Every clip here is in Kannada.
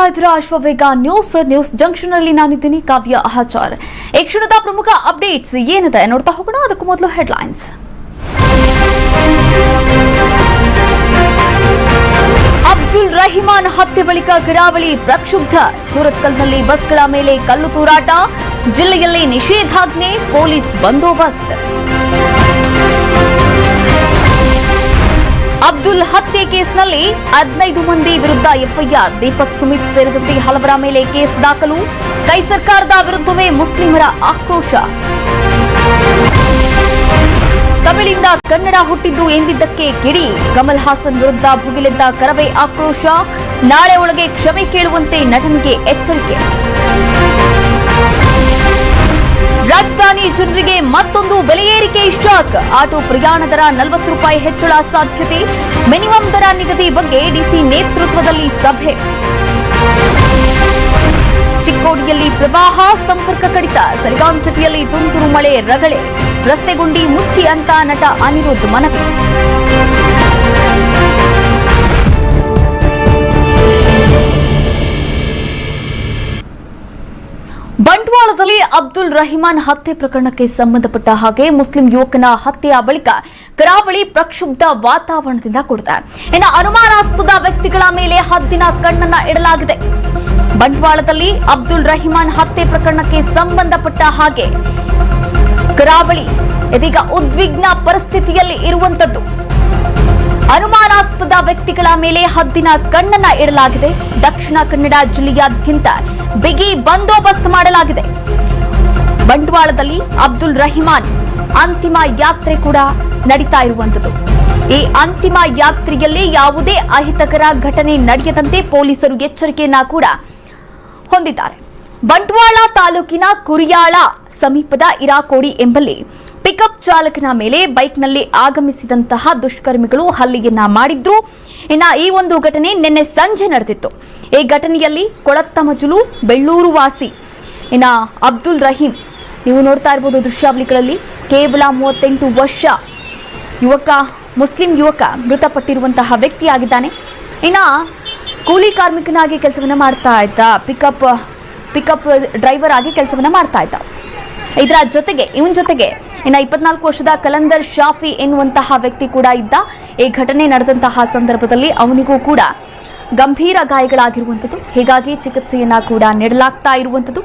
ನೋಡ್ತಾ ಇದ್ದೀರಾ? ಅಶ್ವವೇಗ ನ್ಯೂಸ್ ನ್ಯೂಸ್ ಜಂಕ್ಷನ್ ಅಲ್ಲಿ ನಾನಿದ್ದೀನಿ, ಕಾವ್ಯ ಆಚಾರ್. ಈ ಕ್ಷಣದ ಪ್ರಮುಖ ಅಪ್ಡೇಟ್ಸ್ ಏನಿದೆ ನೋಡ್ತಾ ಹೋಗೋಣ. ಅದಕ್ಕೂ ಮೊದಲು ಹೆಡ್ಲೈನ್ಸ್. ಅಬ್ದುಲ್ ರಹಿಮಾನ್ ಹತ್ಯೆ ಬಳಿಕ ಕರಾವಳಿ ಪ್ರಕ್ಷುಬ್ಧ. ಸೂರತ್ಕಲ್ನಲ್ಲಿ ಬಸ್ಗಳ ಮೇಲೆ ಕಲ್ಲು ತೂರಾಟ. ಜಿಲ್ಲೆಯಲ್ಲಿ ನಿಷೇಧಾಜ್ಞೆ, ಪೊಲೀಸ್ ಬಂದೋಬಸ್ತ್. ಅಬ್ದುಲ್ ಹತ್ಯೆ ಕೇಸ್ನಲ್ಲಿ ಹದಿನೈದು ಮಂದಿ ವಿರುದ್ಧ ಎಫ್ಐಆರ್. ದೀಪಕ್, ಸುಮಿತ್ ಸೇರಿದಂತೆ ಹಲವರ ಮೇಲೆ ಕೇಸ್ ದಾಖಲು. ಕೈ ಸರ್ಕಾರದ ವಿರುದ್ಧವೇ ಮುಸ್ಲಿಮರ ಆಕ್ರೋಶ. ತಮಿಳಿಂದ ಕನ್ನಡ ಹುಟ್ಟಿದ್ದು ಎಂದಿದ್ದಕ್ಕೆ ಕಿಡಿ. ಕಮಲ್ ಹಾಸನ್ ವಿರುದ್ಧ ಭುಗಿಲೆದ್ದ ಕರವೇ ಆಕ್ರೋಶ. ನಾಳೆ ಒಳಗೆ ಕ್ಷಮೆ ಕೇಳುವಂತೆ ನಟನಿಗೆ ಎಚ್ಚರಿಕೆ. ರಾಜಧಾನಿ ಜನರಿಗೆ ಮತ್ತೊಂದು ಬೆಲೆ ಏರಿಕೆ ಶಾಕ್. ಆಟೋ ಪ್ರಯಾಣ ದರ ನಲವತ್ತು ರೂಪಾಯಿ ಹೆಚ್ಚಳ ಸಾಧ್ಯತೆ. ಮಿನಿಮಂ ದರ ನಿಗದಿ ಬಗ್ಗೆ ಡಿಸಿ ನೇತೃತ್ವದಲ್ಲಿ ಸಭೆ. ಚಿಕ್ಕೋಡಿಯಲ್ಲಿ ಪ್ರವಾಹ ಸಂಪರ್ಕ ಕಡಿತ. ಸರಿಗಾನ್ ಸಿಟಿಯಲ್ಲಿ ತುಂತುರು ಮಳೆ ರಗಳೆ. ರಸ್ತೆ ಗುಂಡಿ ಮುಚ್ಚಿ ಅಂತ ನಟ ಅನಿರುದ್ಧ್ ಮನವಿ. ಬಂಟ್ವಾಳದಲ್ಲಿ ಅಬ್ದುಲ್ ರಹಿಮಾನ್ ಹತ್ಯೆ ಪ್ರಕರಣಕ್ಕೆ ಸಂಬಂಧಪಟ್ಟ ಹಾಗೆ ಮುಸ್ಲಿಂ ಯುವಕನ ಹತ್ಯೆಯ ಬಳಿಕ ಕರಾವಳಿ ಪ್ರಕ್ಷುಬ್ಧ ವಾತಾವರಣದಿಂದ ಕೂಡಿದೆ. ಇನ್ನು ಅನುಮಾನಾಸ್ಪದ ವ್ಯಕ್ತಿಗಳ ಮೇಲೆ ಹದ್ದಿನ ಕಣ್ಣನ್ನ ಇಡಲಾಗಿದೆ. ಬಂಟ್ವಾಳದಲ್ಲಿ ಅಬ್ದುಲ್ ರಹಿಮಾನ್ ಹತ್ಯೆ ಪ್ರಕರಣಕ್ಕೆ ಸಂಬಂಧಪಟ್ಟ ಹಾಗೆ ಕರಾವಳಿ ಇದೀಗ ಉದ್ವಿಗ್ನ ಪರಿಸ್ಥಿತಿಯಲ್ಲಿ ಇರುವಂತದ್ದು ಅನುಮಾನಾಸ್ಪದ ವ್ಯಕ್ತಿಗಳ ಮೇಲೆ ಹದ್ದಿನ ಕಣ್ಣನ್ನ ಇಡಲಾಗಿದೆ. ದಕ್ಷಿಣ ಕನ್ನಡ ಜಿಲ್ಲೆಯಾದ್ಯಂತ ಬಿಗಿ ಬಂದೋಬಸ್ತ್ ಮಾಡಲಾಗಿದೆ. ಬಂಟ್ವಾಳದಲ್ಲಿ ಅಬ್ದುಲ್ ರಹಿಮಾನ್ ಅಂತಿಮ ಯಾತ್ರೆ ಕೂಡ ನಡೀತಾ ಇರುವಂತದ್ದು ಈ ಅಂತಿಮ ಯಾತ್ರೆಯಲ್ಲಿ ಯಾವುದೇ ಅಹಿತಕರ ಘಟನೆ ನಡೆಯದಂತೆ ಪೊಲೀಸರು ಎಚ್ಚರಿಕೆಯನ್ನ ಕೂಡ ಹೊಂದಿದ್ದಾರೆ. ಬಂಟ್ವಾಳ ತಾಲೂಕಿನ ಕುರಿಯಾಳ ಸಮೀಪದ ಇರಾಕೋಡಿ ಎಂಬಲ್ಲಿ ಪಿಕಪ್ ಚಾಲಕನ ಮೇಲೆ ಬೈಕ್ನಲ್ಲಿ ಆಗಮಿಸಿದಂತಹ ದುಷ್ಕರ್ಮಿಗಳು ಹಲ್ಲಿಗೆನ್ನ ಮಾಡಿದ್ರು. ಇನ್ನ ಈ ಒಂದು ಘಟನೆ ನಿನ್ನೆ ಸಂಜೆ ನಡೆದಿತ್ತು. ಈ ಘಟನೆಯಲ್ಲಿ ಕೊಳತ್ತಮಜುಲು ಬೆಳ್ಳೂರು ವಾಸಿ, ಇನ್ನ ಅಬ್ದುಲ್ ರಹೀಂ. ನೀವು ನೋಡ್ತಾ ಇರ್ಬೋದು ದೃಶ್ಯಾವಳಿಗಳಲ್ಲಿ ಕೇವಲ ಮೂವತ್ತೆಂಟು ವರ್ಷ ಯುವಕ, ಮುಸ್ಲಿಂ ಯುವಕ ಮೃತಪಟ್ಟಿರುವಂತಹ ವ್ಯಕ್ತಿಯಾಗಿದ್ದಾನೆ ಇನ್ನ ಕೂಲಿ ಕಾರ್ಮಿಕನಾಗಿ ಕೆಲಸವನ್ನು ಮಾಡ್ತಾ ಇದ್ದ, ಪಿಕಪ್ ಪಿಕಪ್ ಡ್ರೈವರ್ ಆಗಿ ಕೆಲಸವನ್ನು ಮಾಡ್ತಾ ಇದ್ದ. ಇದರ ಜೊತೆಗೆ, ಇವನ್ ಜೊತೆಗೆ ಇನ್ನ ಇಪ್ಪತ್ನಾಲ್ಕು ವರ್ಷದ ಕಲಂದರ್ ಶಾಫಿ ಎನ್ನುವಂತಹ ವ್ಯಕ್ತಿ ಕೂಡ ಇದ್ದ. ಈ ಘಟನೆ ನಡೆದಂತಹ ಸಂದರ್ಭದಲ್ಲಿ ಅವನಿಗೂ ಕೂಡ ಗಂಭೀರ ಗಾಯಗಳಾಗಿರುವಂಥದ್ದು. ಹೀಗಾಗಿ ಚಿಕಿತ್ಸೆಯನ್ನ ಕೂಡ ನೀಡಲಾಗ್ತಾ ಇರುವಂಥದ್ದು.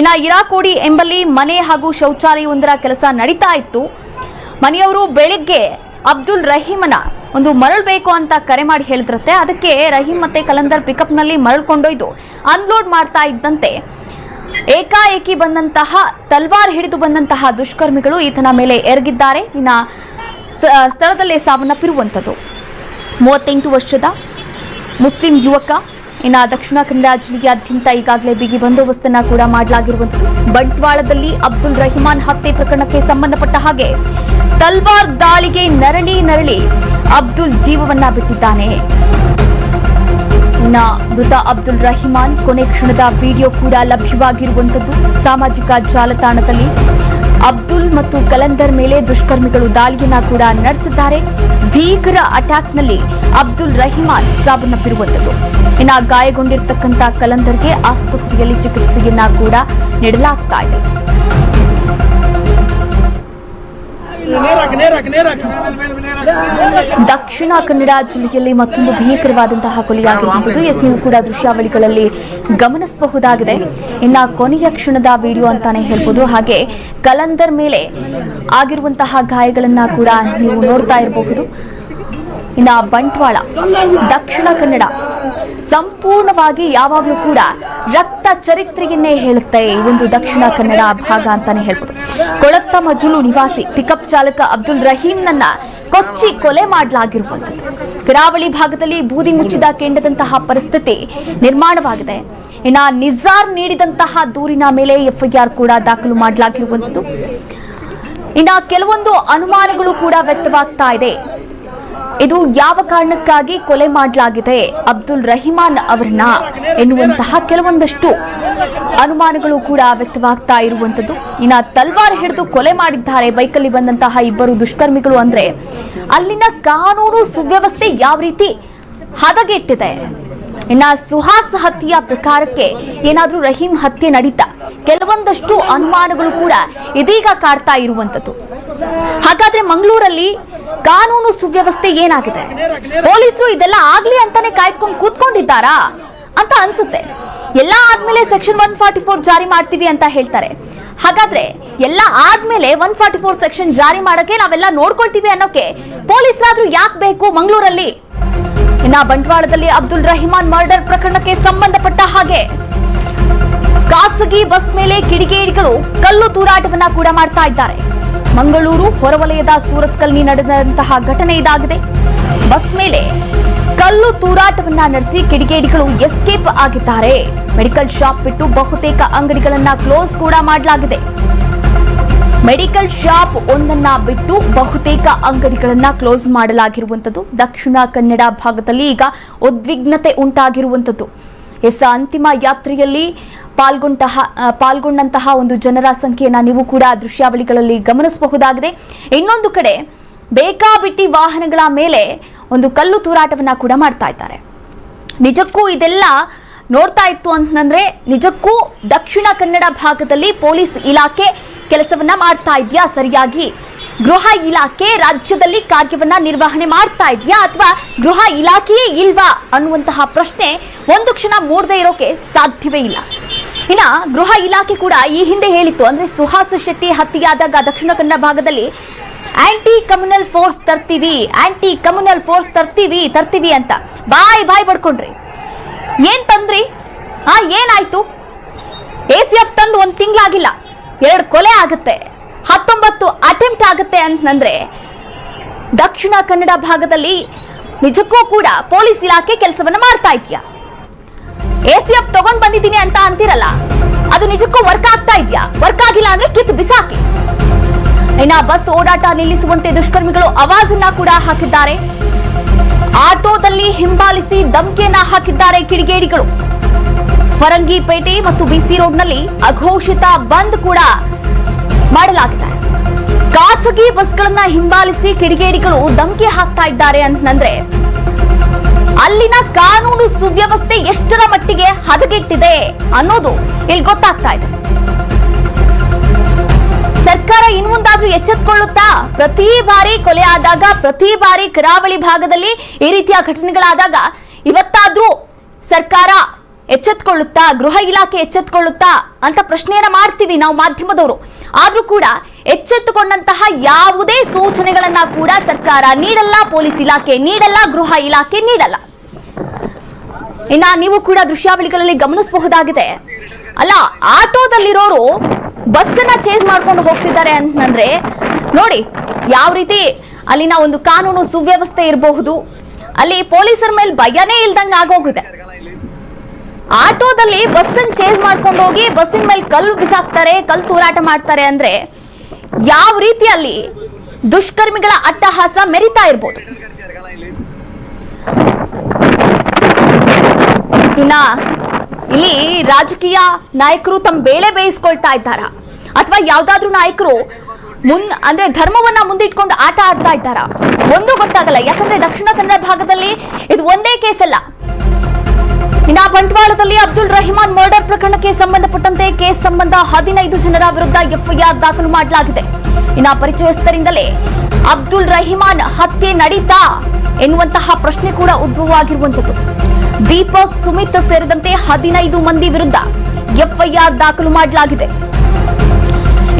ಇನ್ನ ಇರಾಕೋಡಿ ಎಂಬಲ್ಲಿ ಮನೆ ಹಾಗೂ ಶೌಚಾಲಯವೊಂದರ ಕೆಲಸ ನಡೀತಾ ಇತ್ತು. ಮನೆಯವರು ಬೆಳಿಗ್ಗೆ ಅಬ್ದುಲ್ ರಹೀಮನ ಒಂದು ಮರಳಬೇಕು ಅಂತ ಕರೆ ಮಾಡಿ ಹೇಳಿದ್ರಂತೆ. ಅದಕ್ಕೆ ರಹೀಮ್ ಮತ್ತೆ ಕಲಂದರ್ ಪಿಕಪ್ನಲ್ಲಿ ಮರಳ್ಕೊಂಡೊಯ್ದು ಅನ್ಲೋಡ್ ಮಾಡ್ತಾ ಇದ್ದಂತೆ. ಏಕಾಏಕಿ ಬಂದಂತಹ, ತಲ್ವಾರ್ ಹಿಡಿದು ಬಂದಂತಹ ದುಷ್ಕರ್ಮಿಗಳು ಈತನ ಮೇಲೆ ಎರಗಿದ್ದಾರೆ. ಇನ್ನ ಸ್ಥಳದಲ್ಲೇ ಸಾವನ್ನಪ್ಪಿರುವಂಥದ್ದು. ಮೂವತ್ತೆಂಟು ವರ್ಷದ ಮುಸ್ಲಿಂ ಯುವಕ, ಇನ್ನು ದಕ್ಷಿಣ ಕನ್ನಡ ಜಿಲ್ಲೆಯಾದ್ಯಂತ ಈಗಾಗಲೇ ಬಿಗಿ ಬಂದೋಬಸ್ತನ್ನು ಕೂಡ ಮಾಡಲಾಗಿರುವಂಥದ್ದು. ಬಂಟ್ವಾಳದಲ್ಲಿ ಅಬ್ದುಲ್ ರಹಿಮಾನ್ ಹತ್ಯೆ ಪ್ರಕರಣಕ್ಕೆ ಸಂಬಂಧಪಟ್ಟ ಹಾಗೆ ತಲ್ವಾರ್ ದಾಳಿಗೆ ನರಳಿ ನರಳಿ ಅಬ್ದುಲ್ ಜೀವವನ್ನ ಬಿಟ್ಟಿದ್ದಾನೆ. ಇನ್ನ ಮೃತ ಅಬ್ದುಲ್ ರಹಿಮಾನ್ ಕೊನೆ ಕ್ಷಣದ ವಿಡಿಯೋ ಕೂಡ ಲಭ್ಯವಾಗಿರುವಂಥದ್ದು. ಸಾಮಾಜಿಕ ಜಾಲತಾಣದಲ್ಲಿ ಅಬ್ದುಲ್ ಮತ್ತು ಕಲಂದರ್ ಮೇಲೆ ದುಷ್ಕರ್ಮಿಗಳು ದಾಳಿಯನ್ನು ಕೂಡ ನಡೆಸಿದ್ದಾರೆ. ಭೀಕರ ಅಟ್ಯಾಕ್ನಲ್ಲಿ ಅಬ್ದುಲ್ ರಹಿಮಾನ್ ಸಾವನ್ನಪ್ಪಿರುವಂಥದ್ದು. ಇನ್ನು ಗಾಯಗೊಂಡಿರ್ತಕ್ಕಂಥ ಕಲಂದರ್ಗೆ ಆಸ್ಪತ್ರೆಯಲ್ಲಿ ಚಿಕಿತ್ಸೆಯನ್ನ ಕೂಡ ನೀಡಲಾಗ್ತಾ ಇದೆ. ದಕ್ಷಿಣ ಕನ್ನಡ ಜಿಲ್ಲೆಯಲ್ಲಿ ಮತ್ತೊಂದು ಭೀಕರವಾದಂತಹ ಕೊಲೆಯಾಗಿರಬಹುದು ಎಸ್, ನೀವು ಕೂಡ ದೃಶ್ಯಾವಳಿಗಳಲ್ಲಿ ಗಮನಿಸಬಹುದಾಗಿದೆ. ಇನ್ನ ಕೊನೆಯ ಕ್ಷಣದ ವಿಡಿಯೋ ಅಂತಾನೆ ಹೇಳ್ಬೋದು. ಹಾಗೆ ಕಲಂದರ್ ಮೇಲೆ ಆಗಿರುವಂತಹ ಗಾಯಗಳನ್ನ ಕೂಡ ನೀವು ನೋಡ್ತಾ ಇರಬಹುದು. ಇನ್ನ ಬಂಟ್ವಾಳ, ದಕ್ಷಿಣ ಕನ್ನಡ. ಸಂಪೂರ್ಣವಾಗಿ ಯಾವಾಗಲೂ ಕೂಡ ರಕ್ತ ಚರಿತ್ರೆಯನ್ನೇ ಹೇಳುತ್ತೆ ಈ ಒಂದು ದಕ್ಷಿಣ ಕನ್ನಡ ಭಾಗ ಅಂತಾನೆ ಹೇಳ್ಬೋದು. ಕೊಳತ್ತ ಮಜುಲು ನಿವಾಸಿ ಪಿಕಪ್ ಚಾಲಕ ಅಬ್ದುಲ್ ರಹೀಂನನ್ನ ಕೊಚ್ಚಿ ಕೊಲೆ ಮಾಡಲಾಗಿರುವಂಥದ್ದು. ಕರಾವಳಿ ಭಾಗದಲ್ಲಿ ಬೂದಿ ಮುಚ್ಚಿದ ಕೆಂಡದಂತಹ ಪರಿಸ್ಥಿತಿ ನಿರ್ಮಾಣವಾಗಿದೆ. ಇನ್ನ ನಿಜಾರ್ ನೀಡಿದಂತಹ ದೂರಿನ ಮೇಲೆ ಎಫ್ಐಆರ್ ಕೂಡ ದಾಖಲು ಮಾಡಲಾಗಿರುವಂಥದ್ದು. ಇನ್ನ ಕೆಲವೊಂದು ಅನುಮಾನಗಳು ಕೂಡ ವ್ಯಕ್ತವಾಗ್ತಾ ಇದೆ. ಇದು ಯಾವ ಕಾರಣಕ್ಕಾಗಿ ಕೊಲೆ ಮಾಡಲಾಗಿದೆ? ಅಬ್ದುಲ್ ರಹಿಮಾನ್ ಅವರನ್ನ ಎನ್ನುವಂತಹ ಕೆಲವೊಂದಷ್ಟು ಅನುಮಾನಗಳು ಕೂಡ ವ್ಯಕ್ತವಾಗ್ತಾ ಇರುವಂತದ್ದು ಇನ್ನ ತಲ್ವಾರ್ ಹಿಡಿದು ಕೊಲೆ ಮಾಡಿದ್ದಾರೆ ಬೈಕಲ್ಲಿ ಬಂದಂತಹ ಇಬ್ಬರು ದುಷ್ಕರ್ಮಿಗಳು ಅಂದ್ರೆ ಅಲ್ಲಿನ ಕಾನೂನು ಸುವ್ಯವಸ್ಥೆ ಯಾವ ರೀತಿ ಹದಗೆಟ್ಟಿದೆ? ಇನ್ನ ಸುಹಾಸ್ ಹತ್ಯೆಯ ಪ್ರಕಾರಕ್ಕೆ ಏನಾದ್ರೂ ರಹೀಂ ಹತ್ಯೆ ನಡೀತಾ ಕೆಲವೊಂದಷ್ಟು ಅನುಮಾನಗಳು ಕೂಡ ಇದೀಗ ಕಾಡ್ತಾ ಇರುವಂತದ್ದು ಹಾಗಾದ್ರೆ ಮಂಗಳೂರಲ್ಲಿ ಕಾನೂನು ಸುವ್ಯವಸ್ಥೆ ಏನಾಗಿದೆ? ಪೊಲೀಸರು ಇದೆಲ್ಲ ಆಗ್ಲಿ ಅಂತಾನೆ ಕಾಯ್ಕೊಂಡು ಕೂತ್ಕೊಂಡಿದ್ದಾರಾ? ಅಂತ ಅನ್ಸುತ್ತೆ. ಎಲ್ಲ ಆದ್ಮೇಲೆ ಸೆಕ್ಷನ್ ಒನ್ ಫಾರ್ಟಿ ಫೋರ್ ಜಾರಿ ಮಾಡ್ತೀವಿ ಅಂತ ಹೇಳ್ತಾರೆ. ಹಾಗಾದ್ರೆ ಎಲ್ಲ ಆದ್ಮೇಲೆ ಒನ್ ಫಾರ್ಟಿ ಫೋರ್ ಸೆಕ್ಷನ್ ಜಾರಿ ಮಾಡಕ್ಕೆ ನಾವೆಲ್ಲ ನೋಡ್ಕೊಳ್ತೀವಿ ಅನ್ನೋಕೆ ಪೊಲೀಸರಾದ್ರೂ ಯಾಕೆ ಬೇಕು ಮಂಗಳೂರಲ್ಲಿ? ಇನ್ನ ಬಂಟ್ವಾಳದಲ್ಲಿ ಅಬ್ದುಲ್ ರಹಿಮಾನ್ ಮರ್ಡರ್ ಪ್ರಕರಣಕ್ಕೆ ಸಂಬಂಧಪಟ್ಟ ಹಾಗೆ. ಖಾಸಗಿ ಬಸ್ ಮೇಲೆ ಕಿಡಿಗೇಡಿಗಳು ಕಲ್ಲು ತೂರಾಟವನ್ನ ಕೂಡ ಮಾಡ್ತಾ ಇದ್ದಾರೆ. ಮಂಗಳೂರು, ಹೊರವಲಯದ ಸೂರತ್ಕಲ್ನಿ ನಡೆದಂತಹ ಘಟನೆ ಇದಾಗಿದೆ. ಬಸ್ ಮೇಲೆ ಕಲ್ಲು ತೂರಾಟವನ್ನ ನಡೆಸಿ ಕಿಡಿಗೇಡಿಗಳು ಎಸ್ಕೇಪ್ ಆಗಿದ್ದಾರೆ. ಮೆಡಿಕಲ್ ಶಾಪ್ ಬಿಟ್ಟು ಬಹುತೇಕ ಅಂಗಡಿಗಳನ್ನ ಕ್ಲೋಸ್ ಕೂಡ ಮಾಡಲಾಗಿದೆ. ಮೆಡಿಕಲ್ ಶಾಪ್ ಒಂದನ್ನ ಬಿಟ್ಟು ಬಹುತೇಕ ಅಂಗಡಿಗಳನ್ನ ಕ್ಲೋಸ್ ಮಾಡಲಾಗಿರುವಂತದ್ದು ದಕ್ಷಿಣ ಕನ್ನಡ ಭಾಗದಲ್ಲಿ ಈಗ ಉದ್ವಿಗ್ನತೆ ಉಂಟಾಗಿರುವಂಥದ್ದು. ಎಸ್ ಅಂತಿಮ ಯಾತ್ರೆಯಲ್ಲಿ ಪಾಲ್ಗೊಂಡಂತಹ ಪಾಲ್ಗೊಂಡಂತಹ ಒಂದು ಜನರ ಸಂಖ್ಯೆಯನ್ನು ನೀವು ಕೂಡ ದೃಶ್ಯಾವಳಿಗಳಲ್ಲಿ ಗಮನಿಸಬಹುದಾಗಿದೆ. ಇನ್ನೊಂದು ಕಡೆ ಬೇಕಾಬಿಟ್ಟಿ ವಾಹನಗಳ ಮೇಲೆ ಒಂದು ಕಲ್ಲು ತೂರಾಟವನ್ನ ಕೂಡ ಮಾಡ್ತಾ ಇದ್ದಾರೆ. ನಿಜಕ್ಕೂ ಇದೆಲ್ಲ ನೋಡ್ತಾ ಇತ್ತು ಅಂತಂದ್ರೆ ನಿಜಕ್ಕೂ ದಕ್ಷಿಣ ಕನ್ನಡ ಭಾಗದಲ್ಲಿ ಪೊಲೀಸ್ ಇಲಾಖೆ ಕೆಲಸವನ್ನ ಮಾಡ್ತಾ ಇದೆಯಾ? ಸರಿಯಾಗಿ ಗೃಹ ಇಲಾಖೆ ರಾಜ್ಯದಲ್ಲಿ ಕಾರ್ಯವನ್ನ ನಿರ್ವಹಣೆ ಮಾಡ್ತಾ ಇದೆಯಾ ಅಥವಾ ಗೃಹ ಇಲಾಖೆಯೇ ಇಲ್ವಾ ಅನ್ನುವಂತಹ ಪ್ರಶ್ನೆ ಒಂದು ಕ್ಷಣ ಮೂಡದೇ ಇರೋಕೆ ಸಾಧ್ಯವೇ ಇಲ್ಲ. ಇನ್ನ ಗೃಹ ಇಲಾಖೆ ಕೂಡ ಈ ಹಿಂದೆ ಹೇಳಿತ್ತು. ಅಂದ್ರೆ ಸುಹಾಸ್ ಶೆಟ್ಟಿ ಹತ್ಯೆಯಾದಾಗ ದಕ್ಷಿಣ ಕನ್ನಡ ಭಾಗದಲ್ಲಿ ಆಂಟಿ ಕಮ್ಯುನಲ್ ಫೋರ್ಸ್ ತರ್ತೀವಿ ಆಂಟಿ ಕಮ್ಯುನಲ್ ಫೋರ್ಸ್ ತರ್ತೀವಿ ತರ್ತೀವಿ ಅಂತ. ಬಾಯ್ ಬಾಯ್ ಪಡ್ಕೊಂಡ್ರಿ. ಏನ್ ತಂದ್ರಿ? ಆ, ಏನಾಯ್ತು? ಎ ಸಿ ಎಫ್ ತಂದು ಒಂದ್ ತಿಂಗಳಾಗಿಲ್ಲ. ಎರಡು ಕೊಲೆ ಆಗುತ್ತೆ. ಹತ್ತೊಂಬತ್ತು ಅಟೆಂಪ್ಟ್ ಆಗುತ್ತೆ ಅಂತಂದ್ರೆ ದಕ್ಷಿಣ ಕನ್ನಡ ಭಾಗದಲ್ಲಿ ನಿಜಕ್ಕೂ ಕೂಡ ಪೊಲೀಸ್ ಇಲಾಖೆ ಕೆಲಸವನ್ನ ಮಾಡ್ತಾ ಇದೆಯಾ? ಎ ಸಿ ಎಫ್ ತಗೊಂಡ್ ಬಂದಿದ್ದೀನಿ ಅಂತ ಅಂತಿರಲ್ಲ, ಅದು ನಿಜಕ್ಕೂ ವರ್ಕ್ ಆಗ್ತಾ ಇದೆಯಾ? ವರ್ಕ್ ಆಗಿಲ್ಲ ಅಂದ್ರೆ ಕಿತ್ತು ಬಿಸಾಕಿ. ಇನ್ನ ಬಸ್ ಓಡಾಟ ನಿಲ್ಲಿಸುವಂತೆ ದುಷ್ಕರ್ಮಿಗಳು ಅವಾಜನ್ನ ಕೂಡ ಹಾಕಿದ್ದಾರೆ. ಆಟೋದಲ್ಲಿ ಹಿಂಬಾಲಿಸಿ ಧಮಕಿಯನ್ನ ಹಾಕಿದ್ದಾರೆ ಕಿಡಿಗೇಡಿಗಳು. ಫರಂಗಿಪೇಟೆ ಮತ್ತು ಬಿಸಿ ರೋಡ್ನಲ್ಲಿ ಅಘೋಷಿತ ಬಂದ್ ಕೂಡ ಮಾಡಲಾಗಿದೆ. ಖಾಸಗಿ ಬಸ್ಗಳನ್ನ ಹಿಂಬಾಲಿಸಿ ಕಿಡಿಗೇಡಿಗಳು ಧಮಕಿ ಹಾಕ್ತಾ ಇದ್ದಾರೆ ಅಂತಂದ್ರೆ ಅಲ್ಲಿನ ಕಾನೂನು ಸುವ್ಯವಸ್ಥೆ ಎಷ್ಟರ ಮಟ್ಟಿಗೆ ಹದಗೆಟ್ಟಿದೆ ಅನ್ನೋದು ಇಲ್ಲಿ ಗೊತ್ತಾಗ್ತಾ ಇದೆ. ಸರ್ಕಾರ ಇನ್ ಮುಂದಾದ್ರೂ ಎಚ್ಚೆತ್ಕೊಳ್ಳುತ್ತಾ ಪ್ರತಿ ಬಾರಿ ಕೊಲೆ ಆದಾಗ, ಪ್ರತಿ ಬಾರಿ ಕರಾವಳಿ ಭಾಗದಲ್ಲಿ ಈ ರೀತಿಯ ಘಟನೆಗಳಾದಾಗ ಇವತ್ತಾದ್ರೂ ಸರ್ಕಾರ ಎಚ್ಚೆತ್ಕೊಳ್ಳುತ್ತಾ, ಗೃಹ ಇಲಾಖೆ ಎಚ್ಚೆತ್ಕೊಳ್ಳುತ್ತಾ ಅಂತ ಪ್ರಶ್ನೆಯನ್ನ ಮಾಡ್ತೀವಿ ನಾವು ಮಾಧ್ಯಮದವರು. ಆದ್ರೂ ಕೂಡ ಎಚ್ಚೆತ್ತುಕೊಂಡಂತಹ ಯಾವುದೇ ಸೂಚನೆಗಳನ್ನ ಕೂಡ ಸರ್ಕಾರ ನೀಡಲ್ಲ, ಪೊಲೀಸ್ ಇಲಾಖೆ ನೀಡಲ್ಲ, ಗೃಹ ಇಲಾಖೆ ನೀಡಲ್ಲ. ಇನ್ನ ನೀವು ಕೂಡ ದೃಶ್ಯಾವಳಿಗಳಲ್ಲಿ ಗಮನಿಸಬಹುದಾಗಿದೆ. ಅಲ್ಲ, ಆಟೋದಲ್ಲಿರೋರು ಬಸ್ಸನ್ನ ಚೇಂಜ್ ಮಾಡ್ಕೊಂಡು ಹೋಗ್ತಿದ್ದಾರೆ ಅಂತಂದ್ರೆ, ನೋಡಿ, ಯಾವ ರೀತಿ ಅಲ್ಲಿನ ಒಂದು ಕಾನೂನು ಸುವ್ಯವಸ್ಥೆ ಇರಬಹುದು. ಅಲ್ಲಿ ಪೊಲೀಸರ ಮೇಲೆ ಭಯನೇ ಇಲ್ದಂಗೆ ಆಗೋಗಿದೆ. ಆಟೋದಲ್ಲಿ ಬಸ್ಸನ್ನ ಚೇಂಜ್ ಮಾಡ್ಕೊಂಡು ಹೋಗಿ ಬಸ್ಸಿನ ಮೇಲೆ ಕಲ್ಲು ಬಿಸಾಕ್ತಾರೆ, ಕಲ್ಲು ತೂರಾಟ ಮಾಡ್ತಾರೆ ಅಂದ್ರೆ, ಯಾವ ರೀತಿಯಲ್ಲಿ ದುಷ್ಕರ್ಮಿಗಳ ಅಟ್ಟಹಾಸ ಮೆರಿತಾ ಇರ್ಬೋದು. ಇನ್ನ ಇಲ್ಲಿ ರಾಜಕೀಯ ನಾಯಕರು ತಮ್ಮ ಬೇಳೆ ಬೇಯಿಸ್ಕೊಳ್ತಾ ಇದ್ದಾರ? ಅಥವಾ ಯಾವ್ದಾದ್ರು ನಾಯಕರು ಮುನ್, ಅಂದ್ರೆ ಧರ್ಮವನ್ನ ಮುಂದಿಟ್ಕೊಂಡು ಆಟ ಆಡ್ತಾ ಇದ್ದಾರ? ಒಂದು ಗೊತ್ತಾಗಲ್ಲ, ಯಾಕಂದ್ರೆ ದಕ್ಷಿಣ ಕನ್ನಡ ಭಾಗದಲ್ಲಿ ಇದು ಒಂದೇ ಕೇಸ್ ಅಲ್ಲ ಇನ್ನ ಬಂಟ್ವಾಳದಲ್ಲಿ ಅಬ್ದುಲ್ ರಹಿಮಾನ್ ಮರ್ಡರ್ ಪ್ರಕರಣಕ್ಕೆ ಸಂಬಂಧಪಟ್ಟಂತೆ ಕೇಸ್ ಸಂಬಂಧ ಹದಿನೈದು ಜನರ ವಿರುದ್ಧ ಎಫ್ಐಆರ್ ದಾಖಲು ಮಾಡಲಾಗಿದೆ. ಇನ್ನ ಪರಿಚಯಸ್ಥರಿಂದಲೇ ಅಬ್ದುಲ್ ರಹಿಮಾನ್ ಹತ್ಯೆ ನಡೀತಾ ಎನ್ನುವಂತಹ ಪ್ರಶ್ನೆ ಕೂಡ ಉದ್ಭವವಾಗಿರುವಂತದ್ದು ದೀಪಕ್, ಸುಮಿತ್ ಸೇರಿದಂತೆ ಹದಿನೈದು ಮಂದಿ ವಿರುದ್ಧ ಎಫ್ಐಆರ್ ದಾಖಲು ಮಾಡಲಾಗಿದೆ.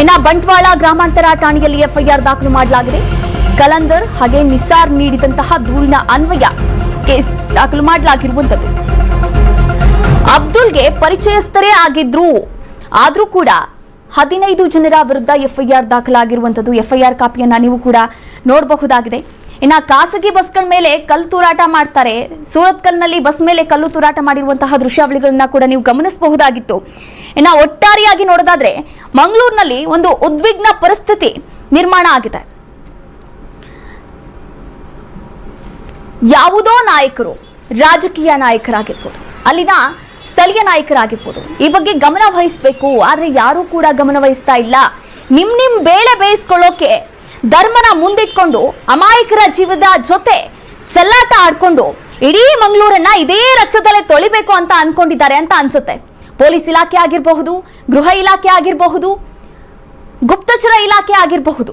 ಇನ್ನ ಬಂಟ್ವಾಳ ಗ್ರಾಮಾಂತರ ಠಾಣೆಯಲ್ಲಿ ಎಫ್ಐಆರ್ ದಾಖಲು ಮಾಡಲಾಗಿದೆ. ಕಲಂದರ್ ಹಾಗೆ ನಿಸಾರ್ ನೀಡಿದಂತಹ ದೂರಿನ ಅನ್ವಯ ಕೇಸ್ ದಾಖಲು ಮಾಡಲಾಗಿರುವಂತದ್ದು ಅಬ್ದುಲ್ಗೆ ಪರಿಚಯಸ್ಥರೇ ಆಗಿದ್ರು. ಆದರೂ ಕೂಡ ಹದಿನೈದು ಜನರ ವಿರುದ್ಧ ಎಫ್ಐಆರ್ ದಾಖಲಾಗಿರುವಂತದ್ದು ಎಫ್ಐಆರ್ ಕಾಪಿಯನ್ನ ನೀವು ಕೂಡ ನೋಡಬಹುದಾಗಿದೆ. ಇನ್ನ ಖಾಸಗಿ ಬಸ್ಗಳ ಮೇಲೆ ಕಲ್ಲು ತೂರಾಟ ಮಾಡ್ತಾರೆ. ಸೂರತ್ಕಲ್ನಲ್ಲಿ ಬಸ್ ಮೇಲೆ ಕಲ್ಲು ತೂರಾಟ ಮಾಡಿರುವಂತಹ ದೃಶ್ಯಾವಳಿಗಳನ್ನ ಕೂಡ ನೀವು ಗಮನಿಸಬಹುದಾಗಿತ್ತು. ಇನ್ನ ಒಟ್ಟಾರೆಯಾಗಿ ನೋಡೋದಾದ್ರೆ ಮಂಗಳೂರಿನಲ್ಲಿ ಒಂದು ಉದ್ವಿಗ್ನ ಪರಿಸ್ಥಿತಿ ನಿರ್ಮಾಣ ಆಗಿದೆ. ಯಾವುದೋ ನಾಯಕರು ರಾಜಕೀಯ ನಾಯಕರಾಗಿರ್ಬೋದು, ಅಲ್ಲಿನ ಸ್ಥಳೀಯ ನಾಯಕರಾಗಿರ್ಬೋದು, ಈ ಬಗ್ಗೆ ಗಮನ ವಹಿಸಬೇಕು, ಆದ್ರೆ ಯಾರೂ ಕೂಡ ಗಮನ ವಹಿಸ್ತಾ ಇಲ್ಲ. ನಿಮ್ ನಿಮ್ ಬೇಳೆ ಬೇಯಿಸ್ಕೊಳ್ಳೋಕೆ ಧರ್ಮನ ಮುಂದಿಟ್ಕೊಂಡು ಅಮಾಯಕರ ಜೀವದ ಜೊತೆ ಚೆಲ್ಲಾಟ ಆಡ್ಕೊಂಡು ಇಡೀ ಮಂಗಳೂರನ್ನ ಇದೇ ರಕ್ತದಲ್ಲೇ ತೊಳಿಬೇಕು ಅಂತ ಅನ್ಕೊಂಡಿದ್ದಾರೆ ಅಂತ ಅನ್ಸುತ್ತೆ. ಪೊಲೀಸ್ ಇಲಾಖೆ ಆಗಿರಬಹುದು, ಗೃಹ ಇಲಾಖೆ ಆಗಿರಬಹುದು, ಗುಪ್ತಚರ ಇಲಾಖೆ ಆಗಿರಬಹುದು.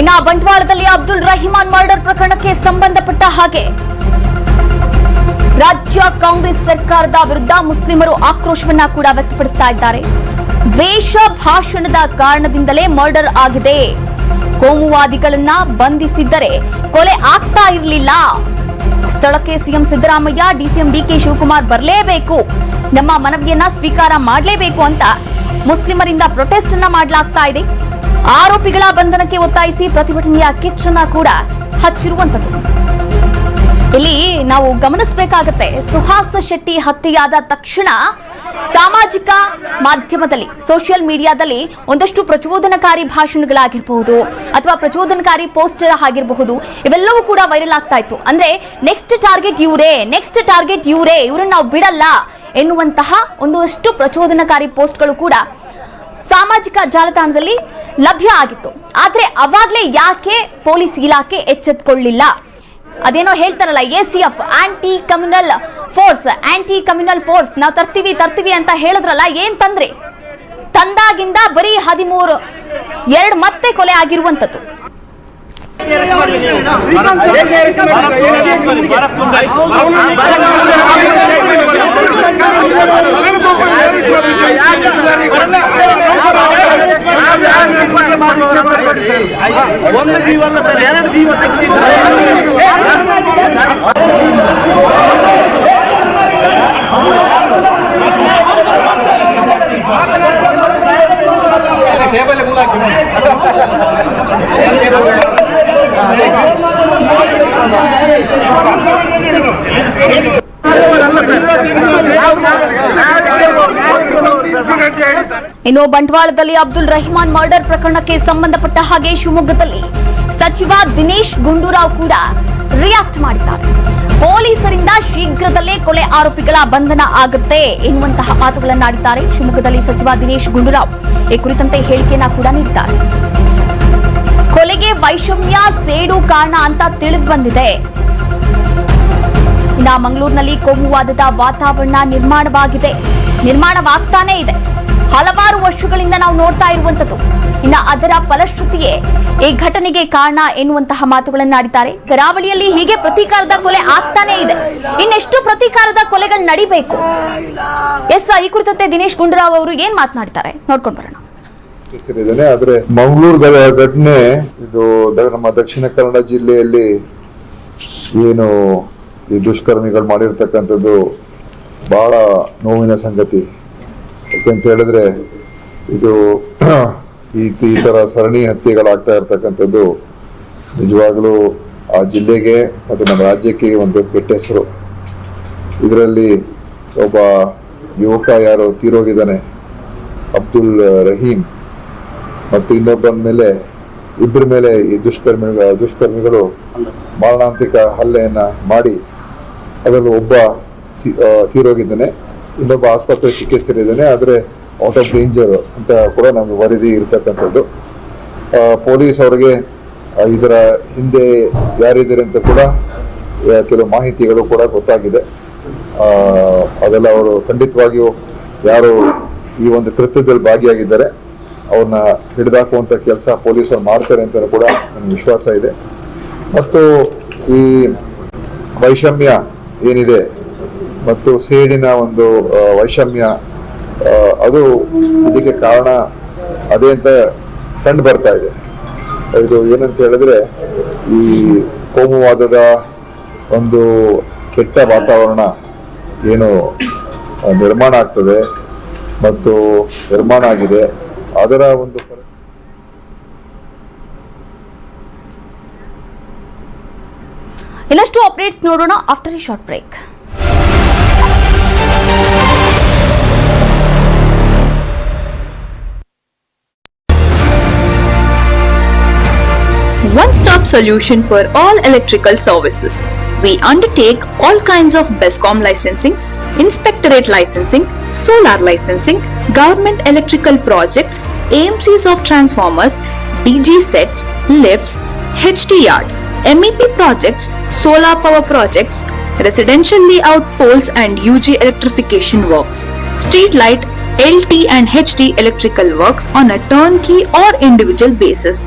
ಇನ್ನ ಬಂಟ್ವಾಳದಲ್ಲಿ ಅಬ್ದುಲ್ ರಹಿಮಾನ್ ಮರ್ಡರ್ ಪ್ರಕರಣಕ್ಕೆ ಸಂಬಂಧಪಟ್ಟ ಹಾಗೆ ರಾಜ್ಯ ಕಾಂಗ್ರೆಸ್ ಸರ್ಕಾರದ ವಿರುದ್ಧ ಮುಸ್ಲಿಮರು ಆಕ್ರೋಶವನ್ನ ಕೂಡ ವ್ಯಕ್ತಪಡಿಸ್ತಾ ಇದ್ದಾರೆ. ದ್ವೇಷ ಭಾಷಣದ ಕಾರಣದಿಂದಲೇ ಮರ್ಡರ್ ಆಗಿದೆ. ಕೋಮುವಾದಿಗಳನ್ನ ಬಂಧಿಸಿದ್ದರೆ ಕೊಲೆ ಆಗ್ತಾ ಇರಲಿಲ್ಲ. ಸ್ಥಳಕ್ಕೆ CM Siddaramaiah, DCM DK Shivakumar ಬರಲೇಬೇಕು. ನಮ್ಮ ಮನವಿಯನ್ನ ಸ್ವೀಕಾರ ಮಾಡಲೇಬೇಕು ಅಂತ ಮುಸ್ಲಿಮರಿಂದ ಪ್ರೊಟೆಸ್ಟ್ ಅನ್ನ ಮಾಡಲಾಗ್ತಾ ಇದೆ. ಆರೋಪಿಗಳ ಬಂಧನಕ್ಕೆ ಒತ್ತಾಯಿಸಿ ಪ್ರತಿಭಟನೆಯ ಕಿಚ್ಚನ್ನ ಕೂಡ ಹಚ್ಚಿರುವಂತದ್ದು. ಇಲ್ಲಿ ನಾವು ಗಮನಿಸಬೇಕಾಗತ್ತೆ, ಸುಹಾಸ ಶೆಟ್ಟಿ ಹತ್ಯೆಯಾದ ತಕ್ಷಣ ಸಾಮಾಜಿಕ ಮಾಧ್ಯಮದಲ್ಲಿ ಸೋಷಿಯಲ್ ಮೀಡಿಯಾದಲ್ಲಿ ಒಂದಷ್ಟು ಪ್ರಚೋದನಕಾರಿ ಭಾಷಣಗಳಾಗಿರಬಹುದು ಅಥವಾ ಪ್ರಚೋದನಕಾರಿ ಪೋಸ್ಟರ್ ಆಗಿರಬಹುದು, ಇವೆಲ್ಲವೂ ಕೂಡ ವೈರಲ್ ಆಗ್ತಾ ಇತ್ತು. ಅಂದ್ರೆ ನೆಕ್ಸ್ಟ್ ಟಾರ್ಗೆಟ್ ಇವರೇ ನೆಕ್ಸ್ಟ್ ಟಾರ್ಗೆಟ್ ಇವರೇ, ಇವ್ರನ್ನ ನಾವು ಬಿಡಲ್ಲ ಎನ್ನುವಂತಹ ಒಂದಷ್ಟು ಪ್ರಚೋದನಕಾರಿ ಪೋಸ್ಟ್ಗಳು ಕೂಡ ಸಾಮಾಜಿಕ ಜಾಲತಾಣದಲ್ಲಿ ಲಭ್ಯ ಆಗಿತ್ತು. ಆದ್ರೆ ಅವಾಗಲೇ ಯಾಕೆ ಪೊಲೀಸ್ ಇಲಾಖೆ ಎಚ್ಚೆತ್ತುಕೊಳ್ಳಿಲ್ಲ ಅದೇನೋ ಹೇಳ್ತಾರಲ್ಲ A C F anti communal force anti communal force ನಾವು ತರ್ತೀವಿ ತರ್ತೀವಿ ಅಂತ ಹೇಳಿದ್ರಲ್ಲ, ಏನ್ ತಂದ್ರಿ? ತಂದಾಗಿಂದ ಬರೀ ಹದಿಮೂರು, ಎರಡು ಮತ್ತೆ ಕೊಲೆ ಆಗಿರುವಂತದ್ದು ಒಂದು ಜೀವ ಅಲ್ಲ ಸರ್ ಎರಡು ಜೀವ ಇನ್ನು ಬಂಟ್ವಾಳದಲ್ಲಿ ಅಬ್ದುಲ್ ರಹಿಮಾನ್ ಮರ್ಡರ್ ಪ್ರಕರಣಕ್ಕೆ ಸಂಬಂಧಪಟ್ಟ ಹಾಗೆ ಶಿವಮೊಗ್ಗದಲ್ಲಿ ಸಚಿವ ದಿನೇಶ್ ಗುಂಡೂರಾವ್ ಕೂಡ ರಿಯಾಕ್ಟ್ ಮಾಡಿದ್ದಾರೆ. ಪೊಲೀಸರಿಂದ ಶೀಘ್ರದಲ್ಲೇ ಕೊಲೆ ಆರೋಪಿಗಳ ಬಂಧನ ಆಗುತ್ತೆ ಎನ್ನುವಂತಹ ಮಾತುಗಳನ್ನಾಡಿದ್ದಾರೆ ಶಿವಮೊಗ್ಗದಲ್ಲಿ ಸಚಿವ ದಿನೇಶ್ ಗುಂಡೂರಾವ್. ಈ ಕುರಿತಂತೆ ಹೇಳಿಕೆಯನ್ನ ಕೂಡ ನೀಡಿದ್ದಾರೆ. ಕೊಲೆಗೆ ವೈಷಮ್ಯ ಸೇಡು ಕಾರಣ ಅಂತ ತಿಳಿದು ಬಂದಿದೆ. ಇನ್ನ ಮಂಗಳೂರಿನಲ್ಲಿ ಕೋಮುವಾದದ ವಾತಾವರಣ ನಿರ್ಮಾಣವಾಗಿದೆ. ನಿರ್ಮಾಣವಾಗ್ತಾನೇ ಇದೆ. ಹಲವಾರು ವರ್ಷಗಳಿಂದ ನಾವು ನೋಡ್ತಾ ಇರುವಂತದ್ದು ಇನ್ನ ಅದರ ಫಲಶ್ರುತಿಯೇ ಈ ಘಟನೆಗೆ ಕಾರಣ ಎನ್ನುವಂತಹ ಮಾತುಗಳನ್ನಾಡಿದ್ದಾರೆ ಕರಾವಳಿಯಲ್ಲಿ ಹೀಗೆ ಪ್ರತೀಕಾರದ ಕೊಲೆ ಆಗ್ತಾನೆ ಇದೆ. ಇನ್ನೆಷ್ಟು ಪ್ರತೀಕಾರದ ಕೊಲೆಗಳು ನಡಿಬೇಕು? ಎಸ್, ಈ ಕುರಿತಂತೆ ದಿನೇಶ್ ಗುಂಡೂರಾವ್ ಅವರು ಏನ್ ಮಾತನಾಡ್ತಾರೆ? ನೋಡ್ಕೊಂಡು ಬರೋಣ. ಆದ್ರೆ ಮಂಗಳೂರು ಘಟನೆ, ಇದು ನಮ್ಮ ದಕ್ಷಿಣ ಕನ್ನಡ ಜಿಲ್ಲೆಯಲ್ಲಿ ಏನು ಈ ದುಷ್ಕರ್ಮಿಗಳು ಮಾಡಿರ್ತಕ್ಕಂಥದ್ದು ಬಹಳ ನೋವಿನ ಸಂಗತಿ. ಯಾಕೆಂತ ಹೇಳಿದ್ರೆ, ಇದು ಈ ಈ ತರ ಸರಣಿ ಹತ್ಯೆಗಳಾಗ್ತಾ ಇರ್ತಕ್ಕಂಥದ್ದು ನಿಜವಾಗ್ಲೂ ಆ ಜಿಲ್ಲೆಗೆ ಮತ್ತು ನಮ್ಮ ರಾಜ್ಯಕ್ಕೆ ಒಂದು ಕೆಟ್ಟ ಹೆಸರು. ಇದರಲ್ಲಿ ಒಬ್ಬ ಯುವಕ ಯಾರು ತೀರೋಗಿದ್ದಾನೆ, ಅಬ್ದುಲ್ ರಹೀಂ. ಮತ್ತು ಇನ್ನೊಬ್ಬನ ಮೇಲೆ, ಇಬ್ಬರ ಮೇಲೆ ಈ ದುಷ್ಕರ್ಮಿ ದುಷ್ಕರ್ಮಿಗಳು ಮಾರಣಾಂತಿಕ ಹಲ್ಲೆಯನ್ನ ಮಾಡಿ, ಅದರಲ್ಲಿ ಒಬ್ಬ ತೀರೋಗಿದ್ದಾನೆ. ಇನ್ನೊಬ್ಬ ಆಸ್ಪತ್ರೆ ಚಿಕಿತ್ಸೆಲಿದ್ದಾನೆ ಆದರೆ ಔಟ್ ಆಫ್ ಡೇಂಜರ್ ಅಂತ ಕೂಡ ನಮಗೆ ವರದಿ ಇರತಕ್ಕಂಥದ್ದು. ಪೊಲೀಸ್ ಅವರಿಗೆ ಇದರ ಹಿಂದೆ ಯಾರಿದ್ದಾರೆ ಅಂತ ಕೂಡ ಕೆಲವು ಮಾಹಿತಿಗಳು ಕೂಡ ಗೊತ್ತಾಗಿದೆ. ಅದೆಲ್ಲ ಅವರು ಖಂಡಿತವಾಗಿಯೂ ಯಾರು ಈ ಒಂದು ಕೃತ್ಯದಲ್ಲಿ ಭಾಗಿಯಾಗಿದ್ದಾರೆ. ಅವ್ರನ್ನ ಹಿಡಿದಾಕುವಂಥ ಕೆಲಸ ಪೊಲೀಸರು ಮಾಡ್ತಾರೆ ಅಂತ ಕೂಡ ನನಗೆ ವಿಶ್ವಾಸ ಇದೆ. ಮತ್ತು ಈ ವೈಷಮ್ಯ ಏನಿದೆ ಮತ್ತು ಸೇಡಿನ ಒಂದು ವೈಷಮ್ಯ ಅದು ಇದಕ್ಕೆ ಕಾರಣ ಅದೇ ಅಂತ ಕಂಡು ಬರ್ತಾ ಇದೆ. ಇದು ಏನಂತ ಹೇಳಿದ್ರೆ ಈ ಕೋಮುವಾದದ ಒಂದು ಕೆಟ್ಟ ವಾತಾವರಣ ಏನು ನಿರ್ಮಾಣ ಆಗ್ತದೆ ಮತ್ತು ನಿರ್ಮಾಣ ಆಗಿದೆ. ಅದರ ಒಂದು ಇನ್ನಷ್ಟು ಅಪ್ಡೇಟ್ಸ್ ನೋಡೋಣ after a short break one-stop solution for all electrical services. We undertake all kinds of BESCOM licensing, inspectorate licensing, solar licensing, government electrical projects, AMCs of transformers, DG sets, lifts, HT Yard, MEP projects, solar power projects, residential layout poles and UG electrification works, street light, LT and HT electrical works on a turnkey or individual basis.